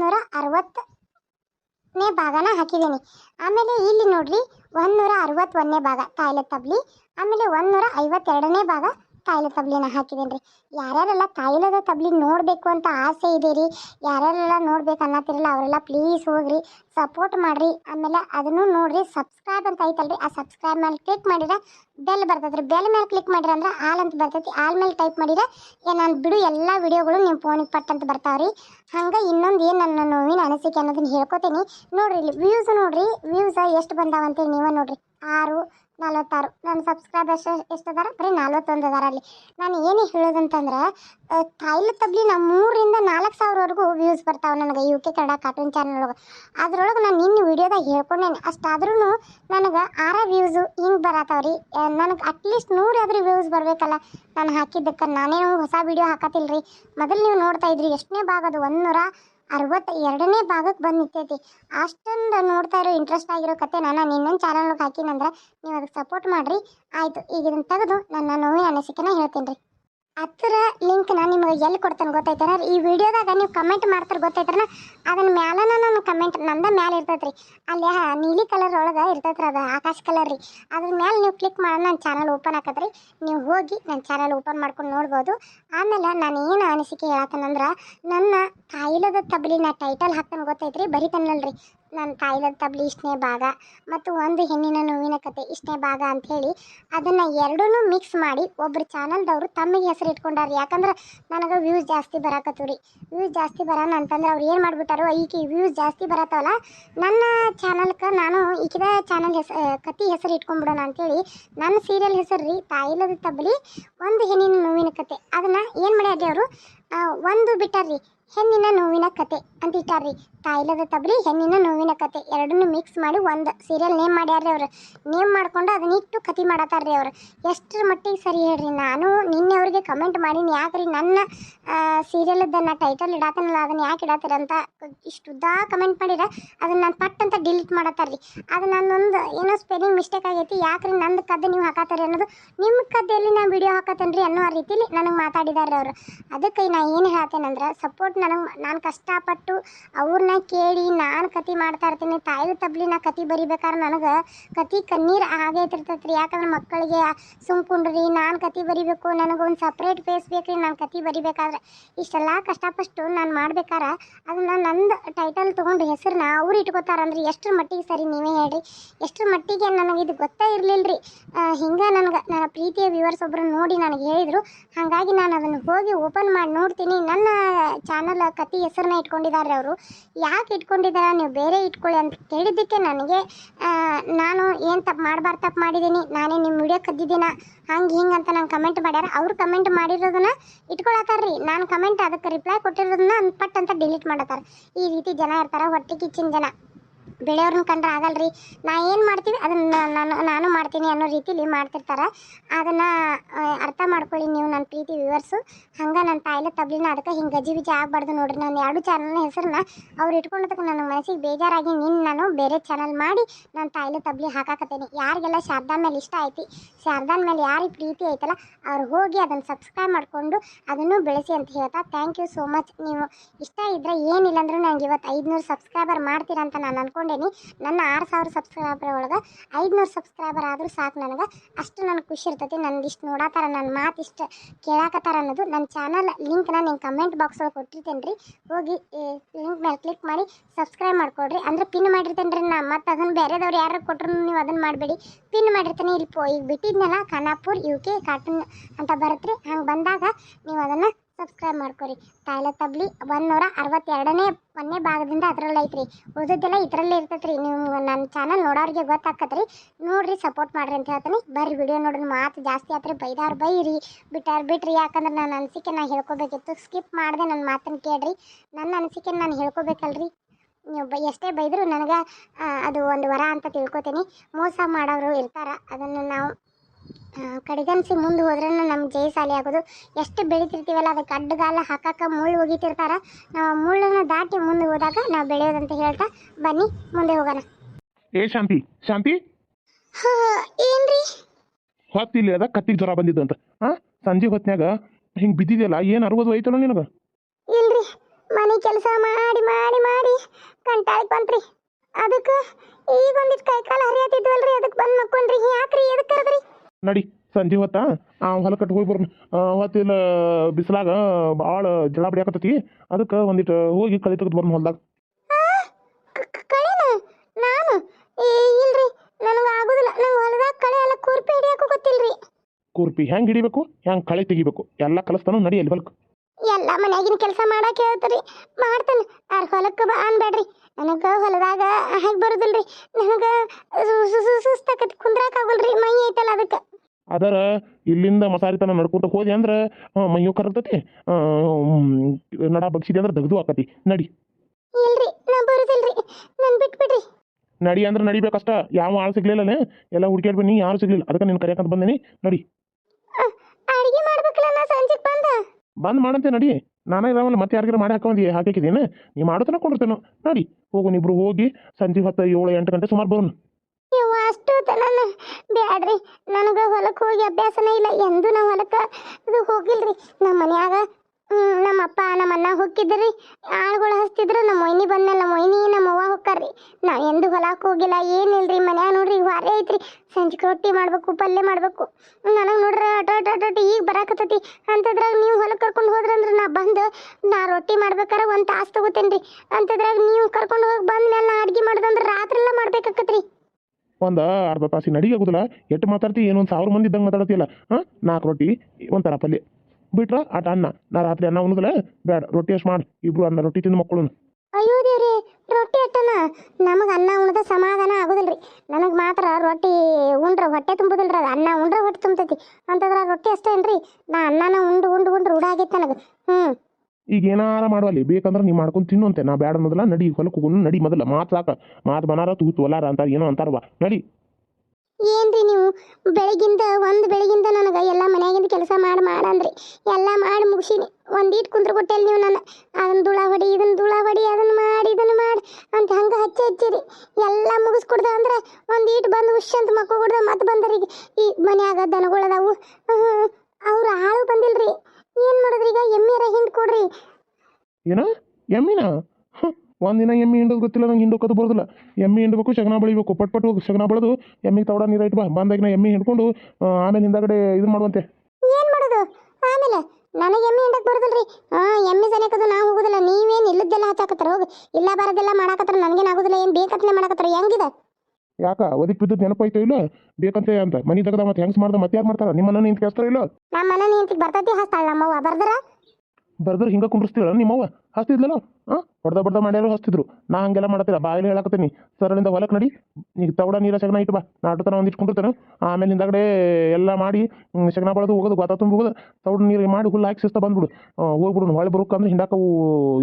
ನೂರ ಅರವತ್ತನೇ ಭಾಗನ ಹಾಕಿದ್ದೀನಿ ಆಮೇಲೆ ಇಲ್ಲಿ ನೋಡ್ರಿ ಒಂದೂರ ಅರವತ್ತೊಂದನೇ ಭಾಗ ತಾಯ್ಲೆ ತಬ್ಲಿ. ಆಮೇಲೆ ಒಂದೂರ ಐವತ್ತೆರಡನೇ ಭಾಗ ತಾಯಿಲೆ ತಬ್ಲಿನ ಹಾಕಿದ್ದೀನಿ ರೀ ಯಾರ್ಯಾರೆಲ್ಲ ಕಾಯಿಲೆದ ತಬ್ಲಿ ನೋಡಬೇಕು ಅಂತ ಆಸೆ ಇದೆ ರೀ ಯಾರ್ಯಾರೆಲ್ಲ ನೋಡ್ಬೇಕು ಅನ್ನತ್ತಿರಲ್ಲ, ಅವರೆಲ್ಲ ಪ್ಲೀಸ್ ಹೋಗ್ರಿ ಸಪೋರ್ಟ್ ಮಾಡಿರಿ. ಆಮೇಲೆ ಅದನ್ನು ನೋಡ್ರಿ ಸಬ್ಸ್ಕ್ರೈಬ್ ಅಂತ ಐತಲ್ರಿ. ಆ ಸಬ್ಸ್ಕ್ರೈಬ್ ಮೇಲೆ ಕ್ಲಿಕ್ ಮಾಡಿದ್ರೆ ಬೆಲ್ ಬರ್ತೈತೆ ರೀ ಬೆಲ್ ಮೇಲೆ ಕ್ಲಿಕ್ ಮಾಡಿರಿ ಅಂದ್ರೆ ಆಲ್ ಅಂತ ಬರ್ತೈತಿ. ಆಲ್ ಮೇಲೆ ಟೈಪ್ ಮಾಡಿದ್ರೆ, ಏ ನಾನು ಬಿಡು, ಎಲ್ಲ ವಿಡಿಯೋಗಳು ನಿಮ್ಮ ಫೋನಿಗೆ ಪಟ್ ಅಂತ ಬರ್ತಾವ್ರಿ. ಹಂಗೆ ಇನ್ನೊಂದು ಏನು ನನ್ನ ನೋವಿನ ಅನಿಸಿಕೆ ಅನ್ನೋದನ್ನ ಹೇಳ್ಕೊತೀನಿ. ನೋಡ್ರಿ ಇಲ್ಲಿ ವ್ಯೂಸ್ ನೋಡ್ರಿ. ವ್ಯೂಸ್ ಎಷ್ಟು ಬಂದಾವ ಅಂತೇಳಿ ನೀವೇ ನೋಡ್ರಿ. ಆರು ನಲ್ವತ್ತಾರು. ನನ್ನ ಸಬ್ಸ್ಕ್ರೈಬರ್ಸ್ ಎಷ್ಟು ಎಷ್ಟು ಅದಾರ ಬರೀ ನಲವತ್ತೊಂದು ಅದಾರ ಅಲ್ಲಿ ನಾನು ಏನು ಹೇಳೋದಂತಂದ್ರೆ ತಾಯಿಲ ತಬ್ಲಿ ನಮ್ಮ ಮೂರಿಂದ ನಾಲ್ಕು ಸಾವಿರವರೆಗೂ ವ್ಯೂಸ್ ಬರ್ತಾವೆ ನನಗೆ U K Kannada cartoon channel ಒಳಗೆ. ಅದ್ರೊಳಗೆ ನಾನು ನಿನ್ನ ವಿಡಿಯೋದಾಗ ಹೇಳ್ಕೊಂಡೇನೆ. ಅಷ್ಟಾದ್ರೂ ನನಗೆ ಆರ ವ್ಯೂಸು ಹಿಂಗೆ ಬರತ್ತಾವ್ರಿ ನನಗೆ ಅಟ್ಲೀಸ್ಟ್ ನೂರಾದ್ರೂ ವ್ಯೂಸ್ ಬರಬೇಕಲ್ಲ. ನಾನು ಹಾಕಿದ್ದಕ್ಕೆ ನಾನೇನು ಹೊಸ ವಿಡಿಯೋ ರೀ ಮೊದಲು ನೀವು ನೋಡ್ತಾ ಇದ್ರಿ ಎಷ್ಟನೇ ಭಾಗ ಅದು? ಒಂದೂರ ಅರವತ್ತ ಎರಡನೇ ಭಾಗಕ್ಕೆ ಬಂದು ನಿಂತೈತಿ. ಅಷ್ಟೊಂದು ನೋಡ್ತಾ ಇರೋ ಇಂಟ್ರೆಸ್ಟ್ ಆಗಿರೋ ಕತೆ ನಾನು ಇನ್ನೊಂದು ಚಾನಲ್ಗೆ ಹಾಕಿನಂದ್ರೆ ನೀವು ಅದಕ್ಕೆ ಸಪೋರ್ಟ್ ಮಾಡಿರಿ. ಆಯಿತು, ಈಗ ಇದನ್ನು ತೆಗೆದು ನನ್ನ ನೋವಿನ ಅನಿಸಿಕೆನ ಹೇಳ್ತೀನಿ ರೀ ಹತ್ತಿರ ಲಿಂಕ್ ನಾನು ನಿಮಗೆ ಎಲ್ಲಿ ಕೊಡ್ತೇನೆ ಗೊತ್ತಾಯ್ತಾರ ಈ ವಿಡಿಯೋದಾಗ ನೀವು ಕಮೆಂಟ್ ಮಾಡ್ತಾರೆ ಗೊತ್ತೈತ್ರನ ಅದನ್ನ ಮ್ಯಾಲನ ನಾನು ಕಮೆಂಟ್ ನಂದ ಮ್ಯಾಲೆ ಇರ್ತೈತೆ ರೀ ಅಲ್ಲಿ ನೀಲಿ ಕಲರ್ ಒಳಗೆ ಇರ್ತೈತ್ರಿ ಅದು, ಆಕಾಶ ಕಲರ್ ರೀ. ಅದ್ರ ಮ್ಯಾಲೆ ನೀವು ಕ್ಲಿಕ್ ಮಾಡಿ ನನ್ನ ಚಾನಲ್ ಓಪನ್ ಹಾಕತ್ರಿ ನೀವು ಹೋಗಿ ನನ್ನ ಚಾನಲ್ ಓಪನ್ ಮಾಡ್ಕೊಂಡು ನೋಡ್ಬೋದು. ಆಮೇಲೆ ನಾನು ಏನು ಅನಿಸಿಕೆ ಹೇಳತ್ತೇನಂದ್ರೆ ನನ್ನ ಕಾಯಿಲದ ತಬಲಿನ ಟೈಟಲ್ ಹಾಕ್ತಾನೆ ಗೊತ್ತೈತ್ರಿ ಬರಿತಾನಲ್ರಿ ನನ್ನ ತಾಯಿಲದ ತಬ್ಲಿ ಇಷ್ಟನೇ ಭಾಗ ಮತ್ತು ಒಂದು ಹೆಣ್ಣಿನ ನೋವಿನ ಕತೆ ಇಷ್ಟನೇ ಭಾಗ ಅಂತ ಹೇಳಿ ಅದನ್ನು ಎರಡೂ ಮಿಕ್ಸ್ ಮಾಡಿ ಒಬ್ರು ಚಾನಲ್ದವರು ತಮ್ಮಿಗೆ ಹೆಸರು ಇಟ್ಕೊಂಡಾರ. ಯಾಕಂದ್ರೆ ನನಗೆ ವ್ಯೂಸ್ ಜಾಸ್ತಿ ಬರಾಕತ್ತು ರೀ ವ್ಯೂಸ್ ಜಾಸ್ತಿ ಬರೋಣ ಅಂತಂದ್ರೆ ಅವ್ರು ಏನು ಮಾಡಿಬಿಟ್ಟಾರೋ ಈಕೆ ವ್ಯೂಸ್ ಜಾಸ್ತಿ ಬರತ್ತವಲ್ಲ, ನನ್ನ ಚಾನಲ್ಗೆ ನಾನು ಈಕಿದ ಚಾನಲ್ ಹೆಸ ಕತಿ ಹೆಸರು ಇಟ್ಕೊಂಡ್ಬಿಡೋಣ ಅಂತೇಳಿ ನನ್ನ ಸೀರಿಯಲ್ ಹೆಸರು ರೀ ತಾಯಿಲದ ತಬ್ಲಿ ಒಂದು ಹೆಣ್ಣಿನ ನೋವಿನ ಕತೆ. ಅದನ್ನು ಏನು ಮಾಡ್ಯಾರ್ರಿ ಅವರು? ಒಂದು ಬಿಟ್ಟಾರ್ರಿ ಹೆಣ್ಣಿನ ನೋವಿನ ಕತೆ. ಅಂತ ರೀ ತಾಯಿಲದ ತಬ್ರಿ ಹೆಣ್ಣಿನ ನೋವಿನ ಕತೆ. ಎರಡನ್ನೂ ಮಿಕ್ಸ್ ಮಾಡಿ ಒಂದು ಸೀರಿಯಲ್ ನೇಮ್ ಮಾಡ್ಯಾರ್ರಿ ಅವ್ರು. ನೇಮ್ ಮಾಡ್ಕೊಂಡು ಅದನ್ನ ಇಟ್ಟು ಕತೆ ಮಾಡತ್ತಾರ್ರಿ ಅವ್ರು. ಎಷ್ಟರ ಮಟ್ಟಿಗೆ ಸರಿ ಹೇಳ್ರಿ. ನಾನು ನಿನ್ನೆ ಅವ್ರಿಗೆ ಕಮೆಂಟ್ ಮಾಡೀನಿ. ಯಾಕ್ರಿ ನನ್ನ ಸೀರಿಯಲ್ದನ್ನ ಟೈಟಲ್ ಇಡಾತನಲ್ಲ, ಅದನ್ನ ಯಾಕೆ ಇಡತ್ತೀರ ಅಂತ ಇಷ್ಟು ಉದ್ದ ಕಮೆಂಟ್ ಮಾಡಿರ, ಅದನ್ನ ನಾನು ಪಟ್ ಅಂತ ಡಿಲೀಟ್ ಮಾಡತ್ತಾರ್ರಿ. ಅದು ನನ್ನೊಂದು ಏನೋ ಸ್ಪೆಲ್ಲಿಂಗ್ ಮಿಸ್ಟೇಕ್ ಆಗೈತಿ. ಯಾಕ್ರಿ ನಂದು ಕದ್ದು ನೀವು ಹಾಕತ್ತಾರೆ ಅನ್ನೋದು ನಿಮ್ಮ ಕದ್ದೆಯಲ್ಲಿ ನಾನು ವಿಡಿಯೋ ಹಾಕತ್ತೇನ್ರಿ ಅನ್ನೋ ರೀತಿಲಿ ನನಗೆ ಮಾತಾಡಿದಾರೆ ಅವರು. ಅದಕ್ಕೆ ನಾ ಏನು ಹೇಳ್ತೇನೆ ಅಂದ್ರೆ ಸಪೋರ್ಟ್ ನನಗೆ ನಾನು ಕಷ್ಟಪಟ್ಟು ಅವ್ರನ್ನ ಕೇಳಿ ನಾನು ಕತೆ ಮಾಡ್ತಾ ಇರ್ತೀನಿ ತಾಯಿ ತಬ್ಲಿ ನಾ ಬರಿಬೇಕಾದ್ರೆ ನನಗೆ ಕತೆ ಕಣ್ಣೀರು ಆಗೈತಿರ್ತೈತೆ ರೀ ಯಾಕಂದ್ರೆ ಮಕ್ಕಳಿಗೆ ಸುಮ್ಕೊಂಡ್ರಿ ನಾನು ಕತೆ ಬರಿಬೇಕು, ನನಗೊಂದು ಸಪ್ರೇಟ್ ಫೇಸ್ ಬೇಕ್ರಿ, ನಾನು ಕತೆ ಬರಿಬೇಕಾದ್ರೆ. ಇಷ್ಟೆಲ್ಲ ಕಷ್ಟಪಟ್ಟು ನಾನು ಮಾಡ್ಬೇಕಾರೆ ಅದನ್ನ ನಂದು ಟೈಟಲ್ ತೊಗೊಂಡು ಹೆಸರನ್ನ ಅವ್ರು ಇಟ್ಕೋತಾರಂದ್ರೆ. ಎಷ್ಟರ ಮಟ್ಟಿಗೆ ಸರಿ ನೀವೇ ಹೇಳ್ರಿ. ಎಷ್ಟರ ಮಟ್ಟಿಗೆ ನನಗೆ ಇದು ಗೊತ್ತೇ ಇರಲಿಲ್ಲ ರೀ ಹಿಂಗೆ ನನಗೆ ನನ್ನ ಪ್ರೀತಿಯ ವ್ಯೂವರ್ಸ್ ಒಬ್ಬರು ನೋಡಿ ನನಗೆ ಹೇಳಿದರು. ಹಾಗಾಗಿ ನಾನು ಅದನ್ನು ಹೋಗಿ ಓಪನ್ ಮಾಡಿ ನೋಡ್ತೀನಿ. ನನ್ನ ಚಾನಲ್ ಕತಿ ಹೆಸರನ್ನ ಇಟ್ಕೊಂಡಿದ್ದಾರೆ ಇಟ್ಕೊಂಡಿದ್ದಾರೆ ಅವರು ಯಾಕೆ ಇಟ್ಕೊಂಡಿದ್ದಾರೆ, ನೀವು ಬೇರೆ ಇಟ್ಕೊಳ್ಳಿ ಅಂತ ಕೇಳಿದ್ದಕ್ಕೆ ನನಗೆ ನಾನು ಏನು ತಪ್ಪು ಮಾಡಬಾರ್ದು, ತಪ್ಪು ಮಾಡಿದ್ದೀನಿ, ನಾನೇ ನಿಮ್ಮ ವಿಡಿಯೋ ಕದ್ದಿದ್ದೀನ, ಹಂಗೆ ಹಿಂಗೆ ಅಂತ ನಂಗೆ ಕಮೆಂಟ್ ಮಾಡ್ಯಾರ. ಅವ್ರು ಕಮೆಂಟ್ ಮಾಡಿರೋದನ್ನ ಇಟ್ಕೊಳತ್ತಾರ್ರಿ. ನಾನು ಕಮೆಂಟ್ ಅದಕ್ಕೆ ರಿಪ್ಲೈ ಕೊಟ್ಟಿರೋದನ್ನ ಪಟ್ ಅಂತ ಡಿಲೀಟ್ ಮಾಡತ್ತಾರ. ಈ ರೀತಿ ಜನ ಇರ್ತಾರೆ, ಹೊಟ್ಟೆ ಕಿಚ್ಚಿನ ಜನ. ಬೆಳೆಯವ್ರನ್ನ ಕಂಡ್ರೆ ಆಗಲ್ರಿ. ನಾ ಏನು ಮಾಡ್ತೀನಿ ಅದನ್ನ ನಾನು ನಾನು ಮಾಡ್ತೀನಿ ಅನ್ನೋ ರೀತಿಲಿ ಮಾಡ್ತಿರ್ತಾರೆ. ಅದನ್ನು ಅರ್ಥ ಮಾಡ್ಕೊಳ್ಳಿ ನೀವು ನನ್ನ ಪ್ರೀತಿ ವಿವರ್ಸು. ಹಂಗೆ ನನ್ನ ತಾಯಿಲೆ ತಬ್ಲಿನ, ಅದಕ್ಕೆ ಹಿಂಗೆ ಗಜಿ ಬಿಜಿ ಆಗಬಾರ್ದು ನೋಡ್ರಿ. ನಾನು ಎರಡು ಚಾನಲ್ನ ಹೆಸರನ್ನ ಅವ್ರು ಇಟ್ಕೊಂಡದಕ್ಕೆ ನನ್ನ ಮನಸ್ಸಿಗೆ ಬೇಜಾರಾಗಿ ನಿನ್ನ ನಾನು ಬೇರೆ ಚಾನಲ್ ಮಾಡಿ ನನ್ನ ತಾಯಿಲ ತಬ್ಲಿ ಹಾಕಾಕತ್ತೇನೆ. ಯಾರಿಗೆಲ್ಲ ಶಾರದಾ ಮೇಲೆ ಇಷ್ಟ ಐತಿ, ಶಾರದಾನ ಮೇಲೆ ಯಾರಿಗೆ ಪ್ರೀತಿ ಐತಲ್ಲ, ಅವ್ರು ಹೋಗಿ ಅದನ್ನು ಸಬ್ಸ್ಕ್ರೈಬ್ ಮಾಡಿಕೊಂಡು ಅದನ್ನು ಬೆಳೆಸಿ ಅಂತ ಹೇಳ್ತಾ ಥ್ಯಾಂಕ್ ಯು ಸೋ ಮಚ್ ನೀವು ಇಷ್ಟ ಇದ್ದರೆ ಏನಿಲ್ಲ ಅಂದ್ರೂ ನನಗೆ ಇವತ್ತು ಐದುನೂರು ಸಬ್ಸ್ಕ್ರೈಬರ್ ಮಾಡ್ತೀರಾ ಅಂತ ನಾನು ಅನ್ಕೊಂಡೇನಿ ನನ್ನ ಆರು ಸಾವಿರ ಸಬ್ಸ್ಕ್ರೈಬರ್ ಒಳಗೆ ಐದುನೂರು ಸಬ್ಸ್ಕ್ರೈಬರ್ ಆದರೂ ಸಾಕು ನನಗೆ. ಅಷ್ಟು ನನಗೆ ಖುಷಿ ಇರ್ತೈತಿ. ನನ್ಗೆ ಇಷ್ಟು ನೋಡತ್ತಾರ ನನ್ನ ಮಾತು ಇಷ್ಟು ಕೇಳಾಕತ್ತಾರ ಅನ್ನೋದು ನನ್ನ ಚಾನಲ್ ಲಿಂಕ್ನ ನಿಂಗೆ ಕಮೆಂಟ್ ಬಾಕ್ಸ್ ಒಳಗೆ ಕೊಟ್ಟಿರ್ತೇನೆ ರೀ ಹೋಗಿ ಲಿಂಕ್ ಮೇಲೆ ಕ್ಲಿಕ್ ಮಾಡಿ ಸಬ್ಸ್ಕ್ರೈಬ್ ಮಾಡ್ಕೊಡ್ರಿ. ಅಂದ್ರೆ ಪಿನ್ ಮಾಡಿರ್ತೇನೆ ರೀ ನಾ. ಮತ್ತು ಅದನ್ನು ಬೇರೆದವ್ರು ಯಾರು ಕೊಟ್ಟರು ನೀವು ಅದನ್ನು ಮಾಡಬೇಡಿ. ಪಿನ್ ಮಾಡಿರ್ತೀನಿ. ಇಲ್ಲಿ ಈಗ ಬಿಟ್ಟಿದ್ನಲ್ಲ, ಖಾನಾಪುರ್ ಯು ಕೆ ಕಾರ್ಟೂನ್ ಅಂತ ಬರುತ್ತೆ ಹಂಗೆ ಬಂದಾಗ ನೀವು ಅದನ್ನು ಸಬ್ಸ್ಕ್ರೈಬ್ ಮಾಡ್ಕೊರಿ. ತೈಲ ತಬ್ಲಿ ಒಂದೂರ ಅರವತ್ತೆರಡನೇ, ಒಂದನೇ ಭಾಗದಿಂದ ಅದರಲ್ಲಿ ಐತ್ರಿ. ಉಳಿದದ್ದೆಲ್ಲ ಇದರಲ್ಲೇ ಇರ್ತೈತ್ರಿ. ನೀವು ನನ್ನ ಚಾನಲ್ ನೋಡೋರಿಗೆ ಗೊತ್ತಾಕತ್ರಿ. ನೋಡ್ರಿ ಸಪೋರ್ಟ್ ಮಾಡ್ರಿ ಅಂತ ಹೇಳ್ತೀನಿ. ಬರ್ರಿ ವಿಡಿಯೋ ನೋಡಿದ್ರೆ ಮಾತು ಜಾಸ್ತಿ ಆತ್ರಿ. ಬೈದಾರ್ ಬೈರಿ. ಬಿಟ್ಟಾರ್ ಬಿಟ್ರಿ. ಯಾಕಂದ್ರೆ ನನ್ನ ಅನಿಸಿಕೆ ನಾನು ಹೇಳ್ಕೊಬೇಕಿತ್ತು. ಸ್ಕಿಪ್ ಮಾಡಿದೆ ನನ್ನ ಮಾತನ್ನು ಕೇಳ್ರಿ. ನನ್ನ ಅನಿಸಿಕೆ ನಾನು ಹೇಳ್ಕೊಬೇಕಲ್ರಿ. ನೀವು ಬೈ, ಎಷ್ಟೇ ಬೈದರೂ ನನಗೆ ಅದು ಒಂದು ವರ ಅಂತ ತಿಳ್ಕೊತೀನಿ. ಮೋಸ ಮಾಡೋರು ಇರ್ತಾರೆ. ಅದನ್ನು ನಾವು ಕಡೆಗಣಿಸಿ ಮುಂದೆ ಹೋದ್ರೆ ನಮ್ಗೆ ಸಾಲಿ ಆಗೋದು. ಎಷ್ಟು ಬೆಳಿತಿರ್ತೀವಲ್ಲ ಅದಕ್ಕೆ ಅಡ್ಡಗಾಲ ಹಾಕಕ್ಕೆ ಮುಳ್ಳು ಒಗಿತಿರ್ತಾರೆ. ನಾವು ಮುಳ್ಳನ್ನು ದಾಟಿ ಮುಂದೆ ಹೋದಾಗ ನಾವು ಬೆಳೆಯೋದಂತ ಹೇಳ್ತಾ ಬನ್ನಿ ಮುಂದೆ ಹೋಗೋಣ. ಏ ಶಾಂತಿ ಶಾಂತಿ? ಹಾ, ಏನ್ರಿ? ಹೊತ್ತಿಲ್ಲ ಅದ ಕತ್ತಿಗೆ ಜ್ವರ ಅಂತ. ಹಾಂ ಸಂಜೆ ಹೊತ್ನ್ಯಾಗ ಹಿಂಗೆ ಬಿದ್ದಿದೆಯಲ್ಲ ಏನು ಅರ್ವದು ಐತಲ್ಲ ನಿನಗೆ? ಇಲ್ರಿ ಮನೆ ಕೆಲಸ ಮಾಡಿ ಮಾಡಿ ಮಾಡಿ ಕಂಟಾಳಿ ಬಂತ್ರಿ. ಅದಕ್ಕೆ ಈಗ ಒಂದಿಷ್ಟು ಕೈ ಕಾಲು ಹರಿಯತ್ತಿದ್ವಲ್ರಿ ಅದಕ್ಕೆ ಬಂದು ಮಕ್ಕೊಂಡ್ರಿ. ಯಾಕ್ರಿ ಎದಕ್ಕೆ ಕರೆದ್ರಿ? ನಡಿ ಸಂಜೆ ಹೊತ್ತ ಆ ಹೊಲ ಕಟ್ಟು ಹೋಗಿ ಬರ್ನ ಹೊತ್ತಿಲ್ಲ ಬಿಸಿಲಾಗ ಭಾಳ ಜಳ ಬಡಿಯಾಕತ್ತೈತಿ. ಅದಕ್ಕೆ ಒಂದಿಟ್ಟು ಹೋಗಿ ಕಳೆ ತೆಗೆದು ಬರ್ನ ಹೊಲ್ದಾಗ. ಕಳೆನ? ನಾನು? ಏ, ಇಲ್ರಿ ನನಗೆ ಆಗುದಿಲ್ಲ. ನಂಗೆ ಹೊಲದಾಗ ಕಳೆ ಹೆಂಗ್ ಕೂರ್ಪಿ ಹೆಂಗೆ ಹಿಡಿಬೇಕು? ಹೆಂಗ್ ಕಳೆ ತೆಗಿಬೇಕು? ಎಲ್ಲ ಕಲಿಸ್ತಾನು ನಡಿ ಅಲ್ಲಿ ಹೊಲಕ್ಕೆ ಎಲ್ಲ ಮನ್ಯಾಗಿನ ಕೆಲಸ ಮಾಡಕ್ಕೆ ಹೇಳ್ತಾರಿ. ಮಾಡ್ತಾನೆ. ಆರ್ ಹೊಲಕ್ಕೆ ಬಾ ಅನ್ಬೇಡ್ರಿ ನನಗ ಹೊಲದಾಗ ಹಾಗೆ ನನಗ ನನಗೆ ಸುಸ್ತಾಕತಿ ಕುಂದ್ರಾಕ ಆಗಲ್ರಿ ಮೈ ಐತಲ್ಲ ಅದಕ್ಕೆ. ಅದರ ಇಲ್ಲಿಂದ ಮಸಾರಿತನ ನಡ್ಕೊತ ಹೋದಿ ಅಂದ್ರೆ ಮೈಯೋ ಕರಗ್ತತಿ ಆ, ನಡ ಬಗ್ಸಿದೆ ಅಂದ್ರೆ ದಗ್ದು ಆಕತಿ. ನಡಿ. ನಡಿ ಅಂದ್ರೆ ನಡಿಬೇಕಷ್ಟ ಯಾವ ಆಳು ಸಿಗ್ಲಿಲ್ಲನೇ ಎಲ್ಲ ಹುಡ್ಕ್ಯಾಡ್ ನೀ ಯಾರು ಸಿಗ್ಲಿಲ್ಲ ಅದಕ್ಕೆ ನೀನು ಕರೆಯಕಂತ ಬಂದೇನಿ ನಡಿ. ಬಂದ? ಮಾಡಂತೆ ನಡಿ. ನಾನೇ ಇರಾಮಲ್ಲ ಮತ್ತೆ ಯಾರಿಗಾರ ಮಾಡಿ ಹಾಕೊಂಡಿ ಹಾಕಿದ್ದೀನಿ ನೀ ಮಾಡೋತನ ಕೊಂಡಿರ್ತೇನೋ ನಡಿ. ಹೋಗು ಇಬ್ರು ಹೋಗಿ ಸಂಜೆ ಹೊತ್ತು ಏಳು ಎಂಟು ಗಂಟೆ ಸುಮಾರು ಬರೋನು ನೀವು ಅಷ್ಟು ನನ್ನ ಬ್ಯಾಡ್ರಿ. ನನಗೆ ಹೊಲಕ್ಕೆ ಹೋಗಿ ಅಭ್ಯಾಸನೇ ಇಲ್ಲ. ಎಂದೂ ನಾ ಹೊಲಕ್ಕೆ ಇದು ಹೋಗಿಲ್ರಿ. ನಮ್ಮ ಮನ್ಯಾಗ ನಮ್ಮ ಅಪ್ಪ, ನಮ್ಮ ಅಣ್ಣ ಹೋಗಿದ್ರಿ ಆಳುಗಳು ಹಚ್ತಿದ್ರು. ನಮ್ಮ ಮೊಯ್ನಿ ಬಂದ್ಮೇಲೆ ನಮ್ಮ ಮೊಯ್ನಿ ನಮ್ಮ ಅವ್ವ ಹೊಕ್ಕಾರ್ರಿ. ನಾ ಎಂದೂ ಹೊಲಕ್ಕೆ ಹೋಗಿಲ್ಲ. ಏನಿಲ್ರಿ ಮನ್ಯಾಗ ನೋಡ್ರಿ ವಾರೇ ಐತ್ರಿ. ಸಂಜೆಗೆ ರೊಟ್ಟಿ ಮಾಡಬೇಕು, ಪಲ್ಯ ಮಾಡಬೇಕು. ನನಗೆ ನೋಡ್ರಿ ಅಟ ಅಟ ಅಟ ಈಗ ಬರಾಕತ್ತೈತಿ. ಅಂಥದ್ರಾಗ ನೀವು ಹೊಲಕ್ಕೆ ಕರ್ಕೊಂಡು ಹೋದ್ರಂದ್ರೆ ನಾ ಬಂದು ನಾ ರೊಟ್ಟಿ ಮಾಡ್ಬೇಕಾರೆ ಒಂದು ತಾಸು ತಗೋತೇನೆ ರೀ ಅಂಥದ್ರಾಗ ನೀವು ಕರ್ಕೊಂಡು ಹೋಗಿ ಬಂದ್ಮೇಲೆ ನಾ ಅಡ್ಗೆ ಮಾಡೋದಂದ್ರೆ ರಾತ್ರಿ ಎಲ್ಲ ಮಾಡ್ಬೇಕಾಕತ್ರಿ ಒಂದು ಅರ್ಧ ತಾಸಿ ನಡಿಗೆ ಆಗುದಿಲ್ಲ. ಎಷ್ಟು ಮಾತಾಡ್ತಿ? ಏನು ಒಂದು ಸಾವಿರ ಮಂದಿ ಇದ್ದಂಗೆ ಮಾತಾಡ್ತಿಲ್ಲ ಹಾಂ? ನಾಲ್ಕು ರೊಟ್ಟಿ, ಒಂಥರ ಪಲ್ಯ. ಬಿಟ್ರ ಆಟ ಅನ್ನ. ನಾ ರಾತ್ರಿ ಅನ್ನ ಉಣ್ಣುದಿಲ್ಲ ಬೇಡ ರೊಟ್ಟಿ ಅಷ್ಟು ಮಾಡಿ. ಇಬ್ರು ಅನ್ನ ರೊಟ್ಟಿ ತಿಂದು ಮಕ್ಕಳು ಅಯ್ಯೋ ದೇವ್ರಿ, ರೊಟ್ಟಿ ಅಟ್ಟನ ನಮಗೆ ಅನ್ನ ಉಣದ ಸಮಾಧಾನ ಆಗೋದಿಲ್ರಿ. ನನಗೆ ಮಾತ್ರ ರೊಟ್ಟಿ ಉಂಡ್ರ ಹೊಟ್ಟೆ ತುಂಬುದಿಲ್ರಿ ಅದು. ಅನ್ನ ಉಂಡ್ರ ಹೊಟ್ಟೆ ತುಂಬತೈತಿ. ಅಂತಂದ್ರೆ ರೊಟ್ಟಿ ಅಷ್ಟೇನ್ರಿ? ನಾ ಅನ್ನನ ಉಂಡು ಉಂಡು ಉಂಡು ರೂಢ ಆಗೈತೆ ನನಗೆ. ಹ್ಞೂ ಈಗ ಏನಾರ ಮಾಡುವಲ್ಲಿ, ಬೇಕಂದ್ರೆ ನೀವು ಮಾಡ್ಕೊಂಡು ತಿನ್ನುವಂತೆ ನಾ ಬ್ಯಾಡ ಮೊದಲ ನಡಿ ಹೊಲಕ್ಕೆ ಹೋಗೋನು, ನಡಿ ಮೊದಲ ಮಾತು ಸಾಕ. ಮಾತು ಬನಾರ ತೂತು ಒಲಾರ ಅಂತ ಏನೋ ಅಂತಾರವ ನಡಿ. ಏನ್ರಿ ನೀವು? ಬೆಳಗಿಂದ, ಒಂದು ಬೆಳಗಿಂದ ನನಗೆ ಎಲ್ಲ ಮನೆಯಾಗಿಂದ ಕೆಲಸ ಮಾಡಿ ಮಾಡಂದ್ರಿ ಎಲ್ಲ ಮಾಡಿ ಮುಗಿಸಿನಿ. ಒಂದೀಟ್ ಕುಂದ್ರ ಕೊಟ್ಟೆಲ್ ನೀವು ನನ್ನ ಅದನ್ನ ದುಳ ಹೊಡಿ ಇದನ್ನ ದುಳ ಹೊಡಿ ಅದನ್ನ ಮಾಡಿ ಇದನ್ನ ಮಾಡಿ ಅಂತ ಹಂಗೆ ಹಚ್ಚಿ ಹಚ್ಚಿರಿ. ಎಲ್ಲ ಮುಗಿಸ್ಕೊಡ್ದ ಅಂದ್ರೆ ಒಂದೀಟ್ ಬಂದು ಹುಷ್ ಅಂತ ಮಕ್ಕಳು ಕೊಡ್ದ ಮತ್ತೆ ಬಂದರಿಗೆ ಈ ಮನ್ಯಾಗ ದನಗಳದಾವು ಅವ್ರು ಆಳು ಬಂದಿಲ್ರಿ. ಏನು ಮಾಡಿದ್ರಿ ಈಗ ಎಮ್ಮೆರ ಹಿಂಡ್ ಕೊಡ್ರಿ. ಏನ? ಎಮ್ಮಿನ? ಒಂದಿನ ಎಮ್ಮಿ ಹಿಂಡೋದು ಗೊತ್ತಿಲ್ಲ ನಂಗೆ ಹಿಂಡೋಕೋದು ಬರೋದಿಲ್ಲ. ಎಮ್ಮಿ ಹಿಂಡಬೇಕು ಶಗನ ಬಳಿಬೇಕು ಪಟ್ ಪಟ್ ಹೋಗಿ ಶಗನ ಬಳದು ಎಮ್ಮಿಗೆ ತವಡ ನೀರು ಇಟ್ಟು ಬಾ. ಬಂದಾಗ ಎಮ್ಮಿ ಹಿಂಡ್ಕೊಂಡು ಆಮೇಲೆ ಹಿಂದಾಗಡೆ ಇದು ಮಾಡುವಂತೆ. ಏನು ಮಾಡೋದು? ಆಮೇಲೆ ನನಗೆ ಎಮ್ಮಿ ಹಿಂಡಕ್ ಬರೋದಿಲ್ರಿ. ಹಾಂ ಎಮ್ಮಿ ಸನಿಯಕದು ನಾವು ಹೋಗೋದಿಲ್ಲ. ನೀವೇನು ಇಲ್ಲದ್ದೆಲ್ಲ ಹಚ್ಚಾಕತ್ತಾರ ಹೋಗಿ ಇಲ್ಲ ಬರೋದೆಲ್ಲ ಮಾಡಾಕತ್ತಾರ? ನನಗೇನು ಆಗೋದಿಲ್ಲ? ಏನು ಬೇಕಂತಲೇ ಮಾಡಾಕತ್ತಾರ? ಹೆಂಗಿದೆ? ಯಾಕ? ಒದಕ್ ಬಿದ್ದದ್ ನೆನಪಾಯ್ತು ಇಲ್ಲ? ಬೇಕಂತ ಅಂತ. ಮನಿ ತಗದ ಮತ್ತೆ ಹೆಂಗ್ಸ್ ಮಾಡ್ದ ಮತ್ತೆ ಯಾರು ಮಾಡ್ತಾರ? ನಿಮ್ಮ ಮನೆ ನಿಂತು ಕೇಳ್ತಾರ ಇಲ್ಲ? ನಮ್ಮ ಮನೆ ನಿಂತಿ ಬರ್ತೈತಿ ಹಾಸ್ತಾಳ ನಮ್ಮವ್ವ ಬರ್ದ್ರ? ಹಿಂಗ ಹಿಂಗೆ ನಿಮ್ಮ ನಿಮ್ಮವ್ವ ಹಸ್ತಿದ್ಲಲ್ಲ ಹಾ ಹೊಡೆದ ಬಡ್ದ ಮಾಡ್ಯಾರು ಹಸ್ತಿದ್ರು. ನಾ ಹಂಗೆಲ್ಲ ಮಾಡತ್ತಿಲ್ಲ. ಬಾಯಲ್ಲಿ ಹೇಳಕತ್ತೀನಿ. ಸರಳಿಂದ ಹೊಲಕ್ಕೆ ನಡಿ. ಈಗ ತವಡ ನೀರ ಸಗಣ ಇಟ್ಟು ಬಾ. ನಾಟತನ ಒಂದು ಇಟ್ಕೊಂಡಿರ್ತಾನೆ ಆಮೇಲೆ ಹಿಂದಗಡೆ ಎಲ್ಲ ಮಾಡಿ ಶಗನ ಬಳದು ಹೋಗೋದು ಗಾತ ತುಂಬ ಹೋಗೋದು. ತವಡ ನೀರು ಮಾಡಿ ಹುಲ್ಲು ಹಾಕಿ ಸಿಸ್ತ ಬಂದ್ಬಿಡು. ಹೋಗ್ಬಿಡು ಹೊಳೆ ಬರೋಕಂದ್ರೆ ಹಿಂಡಾಕವು